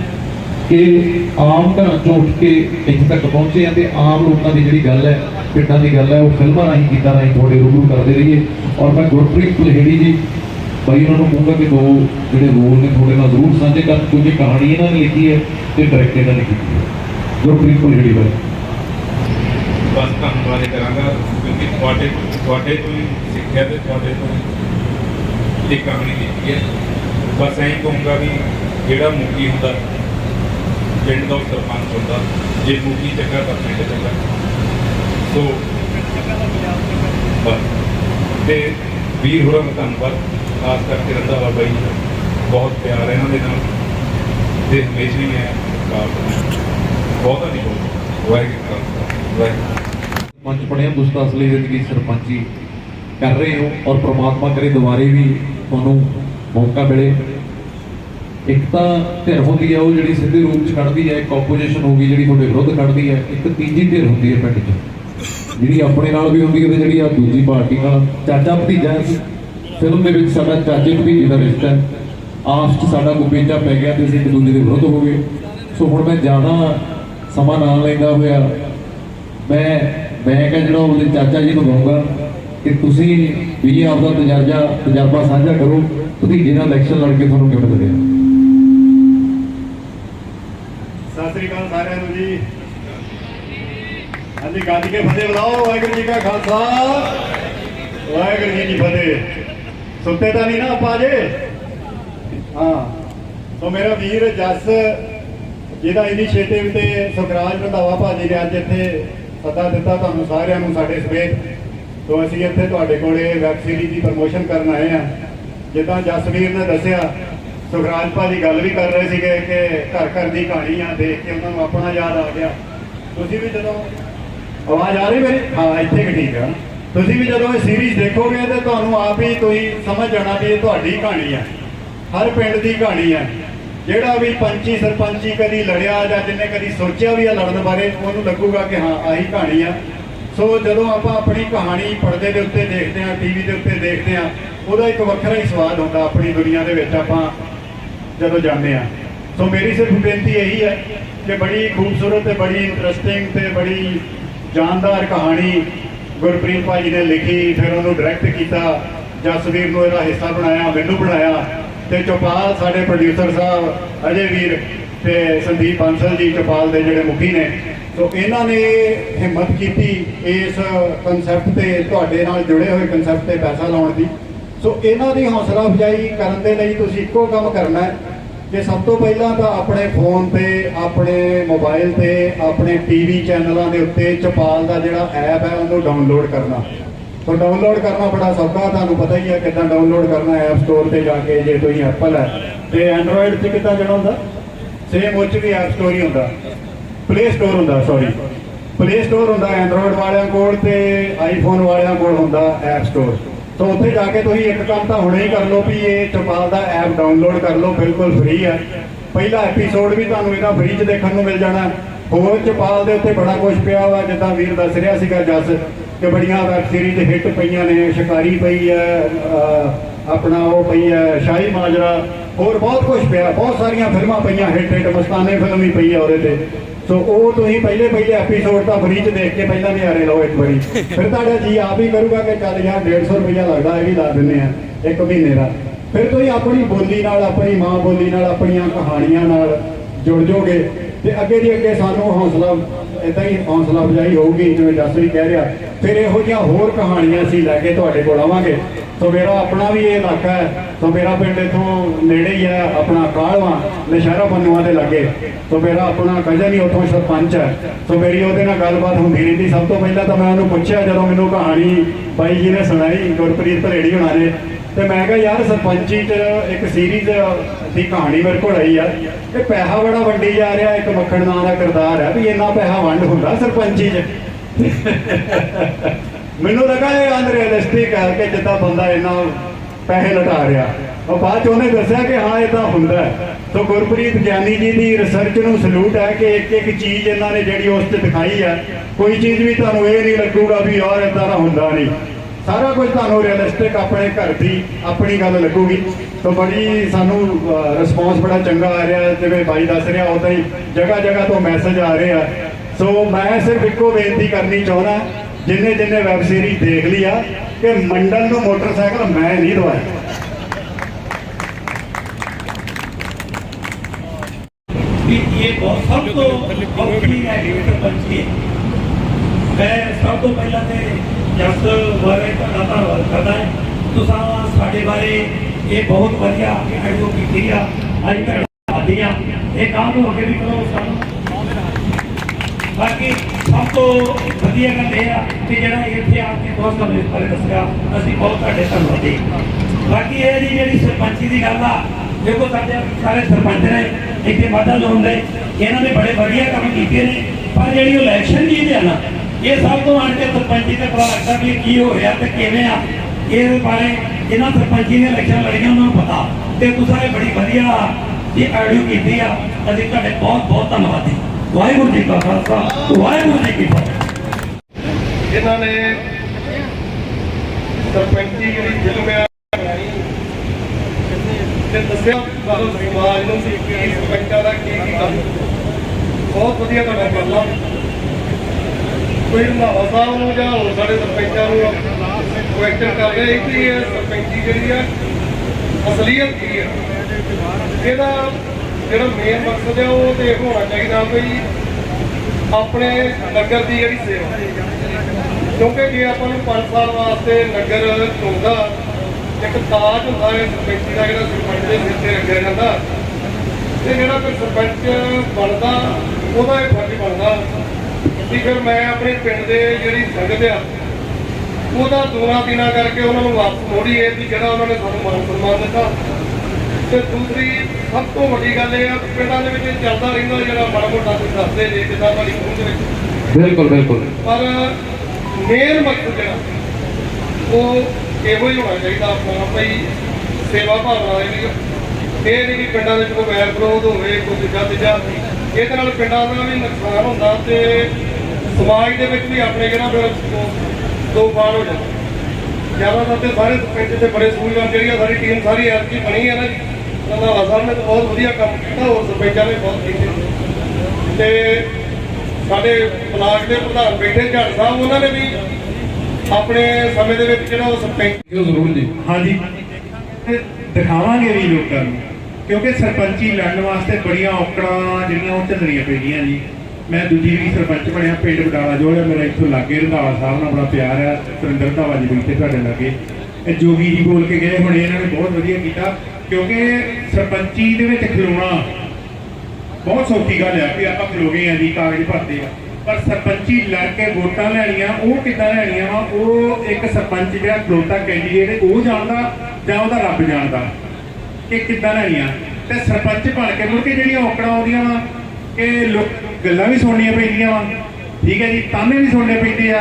ਕਿ ਆਮ ਘਰਾਂ ਚੋਂ ਉੱਠ ਕੇ ਇੱਥੇ ਤੱਕ ਪਹੁੰਚੇ ਆ ਤੇ ਆਮ ਲੋਕਾਂ ਦੀ ਜਿਹੜੀ ਗੱਲ ਹੈ, ਪਿੰਡਾਂ ਦੀ ਗੱਲ ਹੈ, ਉਹ ਫਿਲਮਾਂ ਰਾਹੀਂ, ਗੀਤਾਂ ਰਾਹੀਂ ਤੁਹਾਡੇ ਰੂਬਰੂ ਕਰਦੇ ਰਹੀਏ। ਔਰ ਮੈਂ ਗੁਰਪ੍ਰੀਤ ਕੁਲਹੇੜੀ ਜੀ, ਬਾਈ, ਉਹਨਾਂ ਨੂੰ ਕਹੂੰਗਾ ਕਿ ਦੋ ਜਿਹੜੇ ਰੋਲ ਨੇ ਤੁਹਾਡੇ ਨਾਲ ਜ਼ਰੂਰ ਸਾਂਝੇ ਕਰਨ। ਕਿਉਂਕਿ ਕਹਾਣੀ ਇਹਨਾਂ ਨੇ ਲਿਖੀ ਹੈ ਤੇ ਡਾਇਰੈਕਟ ਇਹਨਾਂ ਨੇ ਕੀਤੀ ਹੈ। ਗੁਰਪ੍ਰੀਤ ਕੁਲਹੇੜੀ ਬਾਈ। ਬਸ ਧੰਨਵਾਦ ਹੀ ਕਰਾਂਗਾ, ਕਿਉਂਕਿ ਤੁਹਾਡੇ ਤੁਹਾਡੇ ਤੋਂ ਹੀ ਸਿੱਖਿਆ ਤੇ ਤੁਹਾਡੇ ਤੋਂ ਹੀ ਇਹ ਨਹੀਂ ਕੀਤੀ ਹੈ। ਬਸ ਐਂ ਕਹੂੰਗਾ ਵੀ ਜਿਹੜਾ ਮੁਖੀ ਹੁੰਦਾ, ਪਿੰਡ ਦਾ ਉਹ ਸਰਪੰਚ ਹੁੰਦਾ, ਜੇ ਮੁਖੀ ਚੰਗਾ ਤਾਂ ਪਿੰਡ ਚੰਗਾ। ਸੋ, ਬਸ। ਤੇ ਵੀਰ ਹੋਰਾਂ ਦਾ ਧੰਨਵਾਦ, ਖਾਸ ਕਰਕੇ ਰੰਦਾ ਬਾਬਾ ਜੀ ਬਹੁਤ ਪਿਆਰ ਹੈ ਇਹਨਾਂ ਦੇ ਨਾਲ, ਤੇ ਹਮੇਸ਼ਾ ਹੀ ਮੈਂ ਕਾਫ ਬਹੁਤਾ ਨਹੀਂ ਬੋਲਦਾ। ਵਾਹਿਗੁਰੂ ਜੀ ਕਾ ਖਾਲਸਾ ਪੜਿਆ ਤੁਸੀਂ ਅਸਲੀ ਜ਼ਿੰਦਗੀ 'ਚ ਸਰਪੰਚੀ ਕਰ ਰਹੇ ਹੋ ਔਰ ਪ੍ਰਮਾਤਮਾ ਕਰੇ ਦੁਬਾਰੇ ਵੀ ਤੁਹਾਨੂੰ ਮੌਕਾ ਮਿਲੇ। ਇੱਕ ਤਾਂ ਧਿਰ ਹੁੰਦੀ ਹੈ ਉਹ ਜਿਹੜੀ ਸਿੱਧੇ ਰੂਪ 'ਚ ਖੜਦੀ ਹੈ ਇੱਕ ਆਪੋਜੀਸ਼ਨ ਹੋ ਗਈ, ਜਿਹੜੀ ਤੁਹਾਡੇ ਵਿਰੁੱਧ ਖੜਦੀ ਹੈ ਇੱਕ ਤੀਜੀ ਧਿਰ ਹੁੰਦੀ ਹੈ ਪਿੰਡ 'ਚ, ਜਿਹੜੀ ਆਪਣੇ ਨਾਲ ਵੀ ਹੁੰਦੀ ਹੈ ਤੇ ਜਿਹੜੀ ਆ ਦੂਜੀ ਪਾਰਟੀ ਨਾਲ। ਚਾਚਾ ਭਤੀਜਾ ਹੈ। ਫਿਲਮ ਦੇ ਵਿੱਚ ਸਾਡਾ ਚਾਚੇ ਭਤੀਜੇ ਦਾ ਰਿਸ਼ਤਾ ਹੈ। ਆਪਸ 'ਚ ਸਾਡਾ ਗੁੱਬੇਚਾ ਪੈ ਗਿਆ ਤੇ ਅਸੀਂ ਇੱਕ ਦੂਜੇ ਦੇ ਵਿਰੁੱਧ ਹੋ ਗਏ। ਸੋ ਹੁਣ ਮੈਂ ਜ਼ਿਆਦਾ ਸਮਾਂ ਨਾ ਲੈਂਦਾ ਹੋਇਆ ਮੈਂ ਮੈਂ ਕਿਹਾ ਜਿਹੜਾ ਉਹਦੇ ਚਾਚਾ ਜੀ ਨੂੰ ਕਹੂੰਗਾ ਕਿ ਤੁਸੀਂ ਵੀ ਆਪਦਾ ਤਜਰਬਾ ਤਜਰਬਾ ਸਾਂਝਾ ਕਰੋ, ਭਤੀਜੇ ਨਾਲ ਇਲੈਕਸ਼ਨ ਲੜ ਕੇ ਤੁਹਾਨੂੰ ਕਿਵੇਂ ਲੱਗਿਆ? ਸਤਿ ਸ੍ਰੀ ਅਕਾਲ ਸਾਰਿਆਂ ਨੂੰ ਜੀ। ਹਾਂਜੀ, ਗੱਜ ਕੇ ਫਤਿਹ ਬੁਲਾਓ, ਵਾਹਿਗੁਰੂ ਜੀ ਕਾ ਖਾਲਸਾ। ਵਾਹਿਗੁਰੂ ਜੀ ਕੀ ਫਤਿਹ। ਸੁੱਤੇ ਤਾਂ ਨਹੀਂ ਨਾ ਆਪਾਂ ਜੇ ਹਾਂ। ਸੋ ਮੇਰਾ ਵੀਰ ਜੱਸ, ਜਿਹਦਾ ਇਨੀਸ਼ੀਏਟਿਵ ਤੇ ਸੁਖਰਾਜ ਰੰਧਾਵਾ ਭਾਜੀ ਨੇ ਅੱਜ ਇੱਥੇ ਸੱਦਾ ਦਿੱਤਾ ਤੁਹਾਨੂੰ ਸਾਰਿਆਂ ਨੂੰ ਸਾਡੇ ਸਮੇਤ ਤੋਂ ਅਸੀਂ ਇੱਥੇ ਤੁਹਾਡੇ ਕੋਲੇ ਵੈਬ ਸੀਰੀਜ਼ ਦੀ ਪ੍ਰਮੋਸ਼ਨ ਕਰਨ ਆਏ ਆ ਜਿੱਦਾਂ ਜਸਵੀਰ ਨੇ ਦੱਸਿਆ ਸੁਖਰਾਜ ਭਾਜੀ ਗੱਲ ਵੀ ਕਰ ਰਹੇ ਸੀਗੇ ਕਿ ਘਰ ਘਰ ਦੀ ਕਹਾਣੀ ਆ, ਦੇਖ ਕੇ ਉਹਨਾਂ ਨੂੰ ਆਪਣਾ ਯਾਦ ਆ ਗਿਆ। ਤੁਸੀਂ ਵੀ ਜਦੋਂ ਆਵਾਜ਼ ਆ ਰਹੀ ਮੇਰੀ? ਹਾਂ, ਇੱਥੇ ਵੀ ਠੀਕ ਆ। ਤੁਸੀਂ ਵੀ ਜਦੋਂ ਇਹ ਸੀਰੀਜ਼ ਦੇਖੋਗੇ ਤੇ ਤੁਹਾਨੂੰ ਆਪ ਹੀ ਤੁਸੀਂ ਸਮਝ ਜਾਣਾ ਵੀ ਇਹ ਤੁਹਾਡੀ ਕਹਾਣੀ ਆ। ਹਰ ਪਿੰਡ ਦੀ ਕਹਾਣੀ ਆ। ਜਿਹੜਾ ਵੀ ਪੰਚੀ ਸਰਪੰਚੀ ਕਦੀ ਲੜਿਆ ਜਾਂ ਜਿਹਨੇ ਕਦੀ ਸੋਚਿਆ ਵੀ ਆ ਲੜਨ ਬਾਰੇ, ਉਹਨੂੰ ਲੱਗੂਗਾ ਕਿ ਹਾਂ, ਆਹੀ ਕਹਾਣੀ ਆ। ਸੋ ਜਦੋਂ ਆਪਾਂ ਆਪਣੀ ਕਹਾਣੀ ਪਰਦੇ ਦੇ ਉੱਤੇ ਦੇਖਦੇ ਆ ਟੀਵੀ ਦੇ ਉੱਤੇ ਦੇਖਦੇ ਆ ਉਹਦਾ ਇੱਕ ਵੱਖਰਾ ਹੀ ਸਵਾਦ ਹੁੰਦਾ ਆਪਣੀ ਦੁਨੀਆ ਦੇ ਵਿੱਚ ਆਪਾਂ ਜਦੋਂ ਜਾਂਦੇ ਆ ਸੋ ਮੇਰੀ ਸਿਰਫ ਬੇਨਤੀ ਇਹੀ ਹੈ ਕਿ ਬੜੀ ਖੂਬਸੂਰਤ ਤੇ ਬੜੀ ਇੰਟਰਸਟਿੰਗ ਤੇ ਬੜੀ ਜਾਨਦਾਰ ਕਹਾਣੀ ਗੁਰਪ੍ਰੀਤ ਭਾਜੀ ਨੇ ਲਿਖੀ, ਫਿਰ ਉਹਨੂੰ ਡਾਇਰੈਕਟ ਕੀਤਾ, ਜਸਵੀਰ ਨੂੰ ਇਹਦਾ ਹਿੱਸਾ ਬਣਾਇਆ, ਮੈਨੂੰ ਬਣਾਇਆ। ਤੇ ਚੌਪਾਲ ਸਾਡੇ ਪ੍ਰੋਡਿਊਸਰ ਸਾਹਿਬ, ਅਜੇ ਵੀਰ ਤੇ ਸੰਦੀਪ ਬਾਂਸਲ ਜੀ, ਚੌਪਾਲ ਦੇ ਜਿਹੜੇ ਮੁਖੀ ਨੇ। ਸੋ ਇਹਨਾਂ ਨੇ ਹਿੰਮਤ ਕੀਤੀ ਇਸ ਕਨਸੈਪਟ ਤੇ, ਤੁਹਾਡੇ ਨਾਲ ਜੁੜੇ ਹੋਏ ਕਨਸੈਪਟ ਤੇ ਪੈਸਾ ਲਾਉਣ ਦੀ। ਸੋ ਇਹਨਾਂ ਦੀ ਹੌਸਲਾ ਅਫਜ਼ਾਈ ਕਰਨ ਦੇ ਲਈ ਤੁਸੀਂ ਇੱਕੋ ਕੰਮ ਕਰਨਾ ਹੈ। ਕਿ ਸਭ ਤੋਂ ਪਹਿਲਾਂ ਤਾਂ ਆਪਣੇ ਫੋਨ ਤੇ, ਆਪਣੇ ਮੋਬਾਈਲ ਤੇ, ਆਪਣੇ ਟੀਵੀ ਚੈਨਲਾਂ ਦੇ ਉੱਤੇ ਚਪਾਲ ਦਾ ਜਿਹੜਾ ਐਪ ਹੈ, ਉਹਨੂੰ ਡਾਊਨਲੋਡ ਕਰਨਾ। ਸੋ ਡਾਊਨਲੋਡ ਕਰਨਾ ਬੜਾ ਸੌਖਾ ਤੁਹਾਨੂੰ ਪਤਾ ਹੀ ਹੈ ਕਿੱਦਾਂ ਡਾਊਨਲੋਡ ਕਰਨਾ ਐਪ ਸਟੋਰ ਤੇ ਜਾ ਕੇ, ਜੇ ਤੁਸੀਂ ਐਪਲ ਹੈ। ਤੇ ਐਂਡਰੋਇਡ ਤੇ ਕਿੱਦਾਂ ਜਿਹੜਾ ਹੁੰਦਾ? ਸੇਮ ਉਹ 'ਚ ਵੀ ਐਪ ਸਟੋਰ ਹੀ ਹੁੰਦਾ। ਪਲੇ ਸਟੋਰ ਹੁੰਦਾ ਸੌਰੀ ਪਲੇ ਸਟੋਰ ਹੁੰਦਾ ਐਂਡਰੋਇਡ ਵਾਲਿਆਂ ਕੋਲ ਤੇ ਆਈਫੋਨ ਵਾਲਿਆਂ ਕੋਲ ਹੁੰਦਾ ਐਪ ਸਟੋਰ ਸੋ ਉੱਥੇ ਜਾ ਕੇ ਤੁਸੀਂ ਇੱਕ ਕੰਮ ਤਾਂ ਹੁਣੇ ਹੀ ਕਰ ਲਓ ਵੀ ਇਹ ਚਪਾਲ ਦਾ ਐਪ ਡਾਊਨਲੋਡ ਕਰ ਲਓ, ਬਿਲਕੁਲ ਫ੍ਰੀ ਹੈ। ਪਹਿਲਾ ਐਪੀਸੋਡ ਵੀ ਤੁਹਾਨੂੰ ਇਹਦਾ ਫ੍ਰੀ 'ਚ ਦੇਖਣ ਨੂੰ ਮਿਲ ਜਾਣਾ। ਹੋਰ ਚਪਾਲ ਦੇ ਉੱਤੇ ਬੜਾ ਕੁਝ ਪਿਆ ਵਾ, ਜਿੱਦਾਂ ਵੀਰ ਦੱਸ ਰਿਹਾ ਸੀਗਾ ਜੱਸ। ਕਿ ਬੜੀਆਂ ਵੈਬ ਸੀਰੀਜ਼ ਹਿੱਟ ਪਈਆਂ ਨੇ, ਸ਼ਿਕਾਰੀ ਪਈ ਹੈ ਆਪਣਾ ਉਹ ਪਈ ਹੈ, ਸ਼ਾਹੀ ਮਾਜਰਾ, ਹੋਰ ਬਹੁਤ ਕੁਝ ਪਿਆ, ਬਹੁਤ ਸਾਰੀਆਂ ਫਿਲਮਾਂ ਪਈਆਂ, ਹਿੱਟ ਹਿੱਟ, ਮਸਤਾਨੇ ਫਿਲਮ ਵੀ ਪਈ ਹੈ ਉਹਦੇ ਤੇ। ਸੋ ਉਹ ਤੁਸੀਂ ਪਹਿਲੇ ਪਹਿਲੇ ਐਪੀਸੋਡ ਤਾਂ ਫ੍ਰੀ ਚ ਦੇਖ ਕੇ ਪਹਿਲਾਂ ਨਿਆਰੇ ਲਓ ਇੱਕ ਵਾਰੀ। ਫਿਰ ਤੁਹਾਡਾ ਜੀ ਆਪ ਹੀ ਕਰੂਗਾ ਕਿ ਚੱਲ ਯਾਰ 150 ਰੁਪਇਆ ਲੱਗਦਾ, ਇਹ ਵੀ ਲਾ ਦਿੰਨੇ ਆ ਇੱਕ ਮਹੀਨੇ ਦਾ। ਫਿਰ ਤੁਸੀਂ ਆਪਣੀ ਬੋਲੀ ਨਾਲ, ਆਪਣੀ ਮਾਂ ਬੋਲੀ ਨਾਲ, ਆਪਣੀਆਂ ਕਹਾਣੀਆਂ ਨਾਲ ਜੁੜ ਜਾਓਗੇ ਤੇ ਅੱਗੇ ਦੀ ਅੱਗੇ ਸਾਨੂੰ ਹੌਸਲਾ ਇਦਾਂ ਹੀ ਹੌਸਲਾ ਅਫਜ਼ਾਈ ਹੋਊਗੀ, ਜਿਵੇਂ ਜਸ ਵੀ ਕਹਿ ਰਿਹਾ। ਫਿਰ ਇਹੋ ਜਿਹੀਆਂ ਹੋਰ ਕਹਾਣੀਆਂ ਅਸੀਂ ਲੈ ਕੇ ਤੁਹਾਡੇ ਕੋਲ ਆਵਾਂਗੇ। ਸੋ ਮੇਰਾ ਆਪਣਾ ਵੀ ਇਹ ਇਲਾਕਾ ਹੈ। ਸੋ ਮੇਰਾ ਪਿੰਡ ਇਥੋਂ ਨੇੜੇ ਹੀ ਹੈ, ਆਪਣਾ ਕਾਲਵਾ, ਨਸ਼ਹਿਰਾ ਪੰਨੂਆਂ ਦੇ ਲਾਗੇ। ਸੋ ਮੇਰਾ ਆਪਣਾ ਕਜ਼ਨ ਹੀ ਉੱਥੋਂ ਸਰਪੰਚ ਹੈ। ਸੋ ਮੇਰੀ ਉਹਦੇ ਨਾਲ ਗੱਲਬਾਤ ਹੁੰਦੀ ਰਹਿੰਦੀ। ਸਭ ਤੋਂ ਪਹਿਲਾਂ ਤਾਂ ਮੈਂ ਉਹਨੂੰ ਪੁੱਛਿਆ ਜਦੋਂ ਮੈਨੂੰ ਕਹਾਣੀ ਬਾਈ ਜੀ ਨੇ ਸੁਣਾਈ, ਗੁਰਪ੍ਰੀਤ ਭਲੇੜੀ ਹੋਣਾ ਨੇ। ਤੇ ਮੈਂ ਕਿਹਾ, ਯਾਰ, ਸਰਪੰਚੀ ਚ ਇੱਕ ਸੀਰੀਜ਼ ਦੀ ਕਹਾਣੀ ਮੇਰੇ ਕੋਲ ਆਈ ਆ। ਇਹ ਪੈਸਾ ਬੜਾ ਵੰਡੀ ਜਾ ਰਿਹਾ, ਇੱਕ ਮੱਖਣ ਨਾਂ ਦਾ ਕਿਰਦਾਰ ਹੈ ਵੀ ਇੰਨਾ ਪੈਸਾ ਵੰਡ ਹੁੰਦਾ ਸਰਪੰਚੀ ਚ। ਮੈਨੂੰ ਲੱਗਾ ਇਹ ਅਨਰੀਅਲਿਸਟਿਕ ਹੈ ਕਿ ਜਿੱਦਾਂ ਬੰਦਾ ਇੰਨਾ ਪੈਸੇ ਲਟਾ ਰਿਹਾ। ਉਹ ਬਾਅਦ ਚ ਉਹਨੇ ਦੱਸਿਆ ਕਿ ਹਾਂ, ਇਹ ਤਾਂ ਹੁੰਦਾ ਸੋ ਗੁਰਪ੍ਰੀਤ ਗਿਆਨੀ ਜੀ ਦੀ ਰਿਸਰਚ ਨੂੰ ਸਲੂਟ ਹੈ ਕਿ ਇੱਕ ਇੱਕ ਚੀਜ਼ ਇਹਨਾਂ ਨੇ ਜਿਹੜੀ ਉਸ ਤੇ ਦਿਖਾਈ ਹੈ ਕੋਈ ਚੀਜ਼ ਵੀ ਤੁਹਾਨੂੰ ਇਹ ਨਹੀਂ ਲੱਗੂਗਾ ਵੀ ਯਾਰ ਇਦਾਂ ਦਾ ਹੁੰਦਾ ਨਹੀਂ। ਸਾਰਾ ਕੁਝ ਤੁਹਾਨੂੰ ਰੀਅਲਿਸਟਿਕ ਆਪਣੇ ਘਰ ਦੀ ਆਪਣੀ ਗੱਲ ਲੱਗੂਗੀ। ਤਾਂ ਬੜੀ ਸਾਨੂੰ ਰਿਸਪੌਂਸ ਬੜਾ ਚੰਗਾ ਆ ਰਿਹਾ, ਜਿਵੇਂ ਬਾਈ ਦੱਸ ਰਿਹਾ ਉਦਾਂ ਹੀ ਜਗ੍ਹਾ ਜਗ੍ਹਾ ਤੋਂ ਮੈਸੇਜ ਆ ਰਹੇ ਆ। ਸੋ ਮੈਂ ਸਿਰਫ ਇੱਕੋ ਬੇਨਤੀ ਕਰਨੀ ਚਾਹੁੰਦਾ, ਜਿੰਨੇ ਜਿੰਨੇ ਵੈਬ ਸੀਰੀਜ਼ ਦੇਖ ਲਈ ਆ, ਕਿ ਮੰਡਲ ਨੂੰ ਮੋਟਰਸਾਈਕਲ ਮੈਂ ਨਹੀਂ ਦਵਾਇਆ। ਕਿ ਇਹ ਬਹੁਤ ਸਭ ਤੋਂ ਔਖੀ ਹੈ। ਮੈਂ ਸਭ ਤੋਂ ਪਹਿਲਾਂ ਤੇ ਜਸ ਬਾਰੇ ਤੁਹਾਡਾ ਧੰਨਵਾਦ ਕਰਦਾ ਹਾਂ। ਤੁਸੀਂ ਸਾਡੇ ਬਾਰੇ ਇਹ ਬਹੁਤ ਵਧੀਆ ਐਡਵੋ ਕੀਤੀ ਆ। ਅੱਜ ਤੱਕ ਆਦੀਆਂ ਇਹ ਕੰਮ ਨੂੰ ਅੱਗੇ ਵੀ ਕਰੋ ਸਾਨੂੰ ਬਾਕੀ ਸਭ ਤੋਂ ਵਧੀਆ ਗੱਲ ਇਹ ਆ ਕਿ ਜਿਹੜਾ ਇੱਥੇ ਆ ਕੇ ਬਹੁਤ ਨੂੰ ਬਾਰੇ ਦੱਸਿਆ। ਅਸੀਂ ਬਹੁਤ ਤੁਹਾਡੇ ਧੰਨਵਾਦੀ ਬਾਕੀ ਇਹ ਜੀ ਜਿਹੜੀ ਸਰਪੰਚੀ ਦੀ ਗੱਲ ਆ, ਦੇਖੋ ਸਾਡੇ ਸਾਰੇ ਸਰਪੰਚ ਨੇ ਇੱਥੇ ਵਾਧਾ ਲੋਨ ਹੁੰਦੇ ਇਹਨਾਂ ਨੇ ਬੜੇ ਵਧੀਆ ਕੰਮ ਕੀਤੇ ਨੇ। ਪਰ ਜਿਹੜੀ ਉਹ ਇਲੈਕਸ਼ਨ ਜੀ ਆ ਨਾ ਇਹ ਸਭ ਤੋਂ ਆਣ ਕੇ ਸਰਪੰਚੀ ਤੇ ਪਤਾ ਲੱਗਦਾ ਵੀ ਕੀ ਹੋ ਰਿਹਾ ਤੇ ਕਿਵੇਂ ਆ? ਇਹ ਬਾਰੇ ਇਹਨਾਂ ਸਰਪੰਚੀ ਨੇ ਇਲੈਕਸ਼ਨ ਲੜੀਆਂ, ਉਹਨਾਂ ਨੂੰ ਪਤਾ। ਤੇ ਤੁਸੀਂ ਇਹ ਬੜੀ ਵਧੀਆ ਇਹ ਆਡੀਓ ਕੀਤੀ ਆ। ਅਸੀਂ ਤੁਹਾਡੇ ਬਹੁਤ ਬਹੁਤ ਧੰਨਵਾਦੀ। ਵਾਹਿਗੁਰੂ ਜੀ ਕਾ ਖਾਲਸਾ, ਵਾਹਿਗੁਰੂ ਜੀ ਕੀ ਫਤਿਹ। ਇਹਨਾਂ ਨੇ ਸਰਪੰਚੀ ਜਿਹੜੀ ਫਿਲਮ ਤੇ ਦੱਸਿਆ ਬਾਬਾ ਸਮਾਜ ਨੂੰ ਸੀ ਸਰਪੰਚਾਂ ਦਾ ਕੀ ਕੀ ਬਹੁਤ ਵਧੀਆ ਤੁਹਾਡਾ ਪਰਲਾ ਕੋਈ ਰੰਧਾਵਾ ਸਾਹਿਬ ਨੂੰ ਜਾਂ ਹੋਰ ਸਾਡੇ ਸਰਪੰਚਾਂ ਨੂੰ ਕੁਐਸਚਨ ਕਰ ਰਹੇ ਸੀ ਕਿ ਇਹ ਸਰਪੰਚੀ ਜਿਹੜੀ ਆ, ਅਸਲੀਅਤ ਕੀ ਆ? ਇਹਦਾ ਜਿਹੜਾ ਮੇਨ ਮਕਸਦ ਹੈ ਉਹ ਤੇ ਇਹ ਹੋਣਾ ਚਾਹੀਦਾ ਵੀ ਆਪਣੇ ਨਗਰ ਦੀ ਜਿਹੜੀ ਸੇਵਾ। ਕਿਉਂਕਿ ਜੇ ਆਪਾਂ ਨੂੰ 5 ਸਾਲ ਵਾਸਤੇ ਨਗਰ ਚੁਣਦਾ, ਇੱਕ ਤਾਜ ਹੁੰਦਾ ਹੈ ਸਰਪੰਚੀ ਦਾ ਜਿਹੜਾ ਸਰਪੰਚ ਦੇ ਸਿਰ ਤੇ ਰੱਖਿਆ ਜਾਂਦਾ, ਤੇ ਜਿਹੜਾ ਕੋਈ ਸਰਪੰਚ ਬਣਦਾ, ਉਹਦਾ ਇਹ ਫਰਜ਼ ਬਣਦਾ। ਕਿ ਫਿਰ ਮੈਂ ਆਪਣੇ ਪਿੰਡ ਦੇ ਜਿਹੜੀ ਸੰਗਤ ਆ ਉਹਦਾ ਦੂਣਾ ਤੀਨਾ ਕਰਕੇ ਉਹਨਾਂ ਨੂੰ ਵਾਪਸ ਮੋੜੀਏ ਵੀ ਜਿਹੜਾ ਉਹਨਾਂ ਨੇ ਸਾਨੂੰ ਮਾਨ ਸਨਮਾਨ ਦਿੱਤਾ। ਤੇ ਦੂਸਰੀ ਸਭ ਤੋਂ ਵੱਡੀ ਗੱਲ ਇਹ ਆ ਕਿ ਪਿੰਡਾਂ ਦੇ ਵਿੱਚ ਚੱਲਦਾ ਰਹਿੰਦਾ ਜਿਹੜਾ ਮਾੜਾ ਮੋਟਾ ਤੁਸੀਂ ਦੱਸਦੇ ਜੇ ਕਿਦਾਂ ਤੁਹਾਡੀ ਪਹੁੰਚ ਵਿੱਚ। ਬਿਲਕੁਲ ਬਿਲਕੁਲ। ਪਰ ਮੇਨ ਮਕਸਦ ਜਿਹੜਾ ਉਹ ਇਹੋ ਹੀ ਹੋਣਾ ਚਾਹੀਦਾ ਆਪਣਾ ਭਈ ਸੇਵਾ ਭਾਵਨਾ ਦੇ ਲਈ ਇਹ ਨਹੀਂ ਕਿ ਪਿੰਡਾਂ ਦੇ ਵਿੱਚ ਕੋਈ ਵੈਰ ਵਿਰੋਧ ਹੋਵੇ ਕੋਈ ਦੂਜਾ ਤੀਜਾ ਇਹਦੇ ਨਾਲ ਪਿੰਡਾਂ ਦਾ ਵੀ ਨੁਕਸਾਨ ਹੁੰਦਾ ਤੇ ਸਮਾਜ ਦੇ ਵਿੱਚ ਵੀ ਆਪਣੇ ਜਿਹੜਾ ਫਿਰ ਦੋ ਫਾਰ ਹੋ ਜਾਂਦਾ ਜ਼ਿਆਦਾਤਰ ਤੇ ਸਾਰੇ ਸਰਪੰਚ ਤੇ ਬੜੇ ਸੂਝਵਾਨ ਜਿਹੜੀ ਆ ਸਾਰੀ ਟੀਮ ਸਾਰੀ ਐਤਕੀ ਬਣੀ ਹੈ ਨਾ ਜੀ ਰੰਧਾਵਾ ਸਾਹਿਬ ਨੇ ਤਾਂ ਬਹੁਤ ਵਧੀਆ ਕੰਮ ਕੀਤਾ ਹੋਰ ਸਰਪੰਚਾਂ ਨੇ ਬਹੁਤ ਕੀਤੇ। ਤੇ ਸਾਡੇ ਬਲਾਕ ਦੇ ਪ੍ਰਧਾਨ ਬੈਠੇ ਝਾੜ ਸਾਹਿਬ ਉਹਨਾਂ ਨੇ ਵੀ ਆਪਣੇ ਸਮੇਂ ਦੇ ਵਿੱਚ ਜਿਹੜਾ ਉਹ ਸਰਪੰਚ ਜ਼ਰੂਰ ਜੀ। ਹਾਂਜੀ। ਤੇ ਦਿਖਾਵਾਂਗੇ ਵੀ ਲੋਕਾਂ ਨੂੰ ਕਿਉਂਕਿ ਸਰਪੰਚੀ ਲੜਨ ਵਾਸਤੇ ਬੜੀਆਂ ਔਕੜਾਂ ਜਿਹੜੀਆਂ ਉਹ ਝੱਲਣੀਆਂ ਪੈਂਦੀਆਂ ਜੀ। ਮੈਂ ਦੂਜੀ ਵੀ ਸਰਪੰਚ ਬਣਿਆ, ਪਿੰਡ ਬਡਾਲਾ ਜੋੜਿਆ ਹੈ ਮੇਰਾ ਇੱਥੋਂ ਲਾਗੇ ਰੰਧਾਵਾ ਸਾਹਿਬ ਨਾਲ ਬੜਾ ਪਿਆਰ ਹੈ ਸੁਰਿੰਦਰ ਰੰਧਾਵਾ ਜੀ ਬੈਠੇ ਤੁਹਾਡੇ ਲਾਗੇ। ਇਹ ਜੋਗੀ ਜੀ ਬੋਲ ਕੇ ਗਏ, ਹੁਣ ਇਹਨਾਂ ਨੇ ਬਹੁਤ ਵਧੀਆ ਕੀਤਾ, ਕਿਉਂਕਿ ਸਰਪੰਚੀ ਦੇ ਵਿੱਚ ਖਲੋਣਾ ਬਹੁਤ ਸੌਖੀ ਗੱਲ ਆ ਵੀ ਆਪਾਂ ਖਲੋਗੇ ਆ ਜੀ, ਕਾਗਜ਼ ਭਰਦੇ ਆ। ਪਰ ਸਰਪੰਚੀ ਲੜ ਕੇ ਵੋਟਾਂ ਲੈਣੀਆਂ, ਉਹ ਕਿੱਦਾਂ ਲੈਣੀਆਂ ਵਾ, ਉਹ ਇੱਕ ਸਰਪੰਚ ਜਿਹੜਾ ਖਲੋਤਾ ਕੈਂਡੀਡੇਟ ਉਹ ਜਾਣਦਾ ਜਾਂ ਉਹਦਾ ਰੱਬ ਜਾਣਦਾ ਕਿ ਕਿੱਦਾਂ ਲੈਣੀਆਂ। ਤੇ ਸਰਪੰਚ ਬਣ ਕੇ ਮੁੜ ਕੇ ਜਿਹੜੀਆਂ ਔਕੜਾਂ ਆਉਂਦੀਆਂ ਵਾ, ਕਿ ਲੋਕ ਗੱਲਾਂ ਵੀ ਸੁਣਨੀਆਂ ਪੈਂਦੀਆਂ ਵਾ। ਠੀਕ ਹੈ ਜੀ, ਤਾਨੇ ਵੀ ਸੁਣਨੇ ਪੈਂਦੇ ਆ।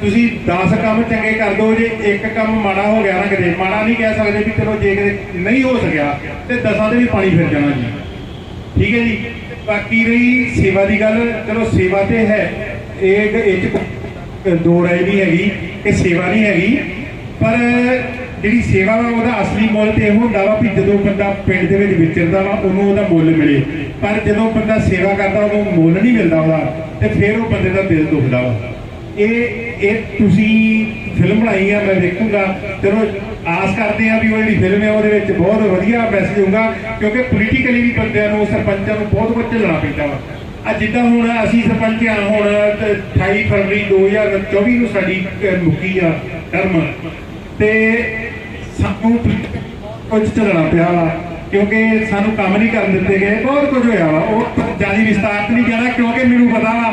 ਤੁਸੀਂ 10 ਕੰਮ ਚੰਗੇ ਕਰ ਦੋ ਜੇ, ਇੱਕ ਕੰਮ ਮਾੜਾ ਹੋ ਗਿਆ ਨਾ ਕਿਤੇ, ਮਾੜਾ ਨਹੀਂ ਕਹਿ ਸਕਦੇ ਵੀ ਚਲੋ ਜੇ ਕਿਤੇ ਨਹੀਂ ਹੋ ਸਕਿਆ, ਤੇ ਦਸਾਂ ਦੇ ਵੀ ਪਾਣੀ ਫਿਰ ਜਾਣਾ ਜੀ। ਠੀਕ ਹੈ ਜੀ, ਬਾਕੀ ਰਹੀ ਸੇਵਾ ਦੀ ਗੱਲ, ਚਲੋ ਸੇਵਾ ਤੇ ਹੈ। ਇਹ ਇਹ 'ਚ ਕੋਈ ਦੋ ਰਾਏ ਨਹੀਂ ਹੈਗੀ ਕਿ ਸੇਵਾ ਨਹੀਂ ਹੈਗੀ, ਪਰ ਜਿਹੜੀ ਸੇਵਾ ਵਾ, ਉਹਦਾ ਅਸਲੀ ਮੁੱਲ ਤੇ ਇਹ ਹੁੰਦਾ ਵਾ ਵੀ ਜਦੋਂ ਬੰਦਾ ਪਿੰਡ ਦੇ ਵਿੱਚ ਵਿਚਰਦਾ ਵਾ, ਉਹਨੂੰ ਉਹਦਾ ਮੁੱਲ ਮਿਲੇ। ਪਰ ਜਦੋਂ ਬੰਦਾ ਸੇਵਾ ਕਰਦਾ, ਉਹਨੂੰ ਮੁੱਲ ਨਹੀਂ ਮਿਲਦਾ ਉਹਦਾ, ਤੇ ਫਿਰ ਉਹ ਬੰਦੇ ਦਾ ਦਿਲ ਦੁਖਦਾ ਵਾ। ਇਹ ਇਹ ਤੁਸੀਂ ਫਿਲਮ ਬਣਾਈ ਆ, ਮੈਂ ਦੇਖੂੰਗਾ। ਚਲੋ, ਆਸ ਕਰਦੇ ਆ ਵੀ ਉਹ ਜਿਹੜੀ ਫਿਲਮ ਹੈ ਉਹਦੇ ਵਿੱਚ ਬਹੁਤ ਵਧੀਆ ਮੈਸੇਜ ਹੋਊਗਾ, ਕਿਉਂਕਿ ਪੋਲੀਟੀਕਲੀ ਵੀ ਬੰਦਿਆਂ ਨੂੰ, ਸਰਪੰਚਾਂ ਨੂੰ ਬਹੁਤ ਕੁਝ ਝੱਲਣਾ ਪੈਂਦਾ ਵਾ। ਆ ਜਿੱਦਾਂ ਹੁਣ ਅਸੀਂ ਸਰਪੰਚ ਆ, ਹੁਣ ਤੇ 28 ਫਰਵਰੀ 2024 ਨੂੰ ਸਾਡੀ ਮੁੱਕੀ ਆ ਟਰਮ ਤੇ ਸਾਨੂੰ ਕੁਝ ਝੱਲਣਾ ਪਿਆ ਵਾ, ਕਿਉਂਕਿ ਸਾਨੂੰ ਕੰਮ ਨਹੀਂ ਕਰਨ ਦਿੱਤੇ ਗਏ। ਬਹੁਤ ਕੁਝ ਹੋਇਆ ਵਾ। ਉਹ ਜ਼ਿਆਦਾ ਵਿਸਤਾਰ ਚ ਨਹੀਂ ਜਾਣਾ ਕਿਉਂਕਿ ਮੈਨੂੰ ਪਤਾ ਵਾ।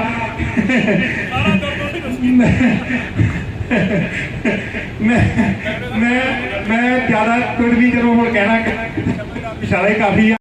ਮੈਂ ਮੈਂ ਮੈਂ ਜ਼ਿਆਦਾ ਕੁਝ ਵੀ ਜਦੋਂ ਹੁਣ ਕਹਿਣਾ ਇਸ਼ਾਰੇ ਕਾਫੀ ਆ।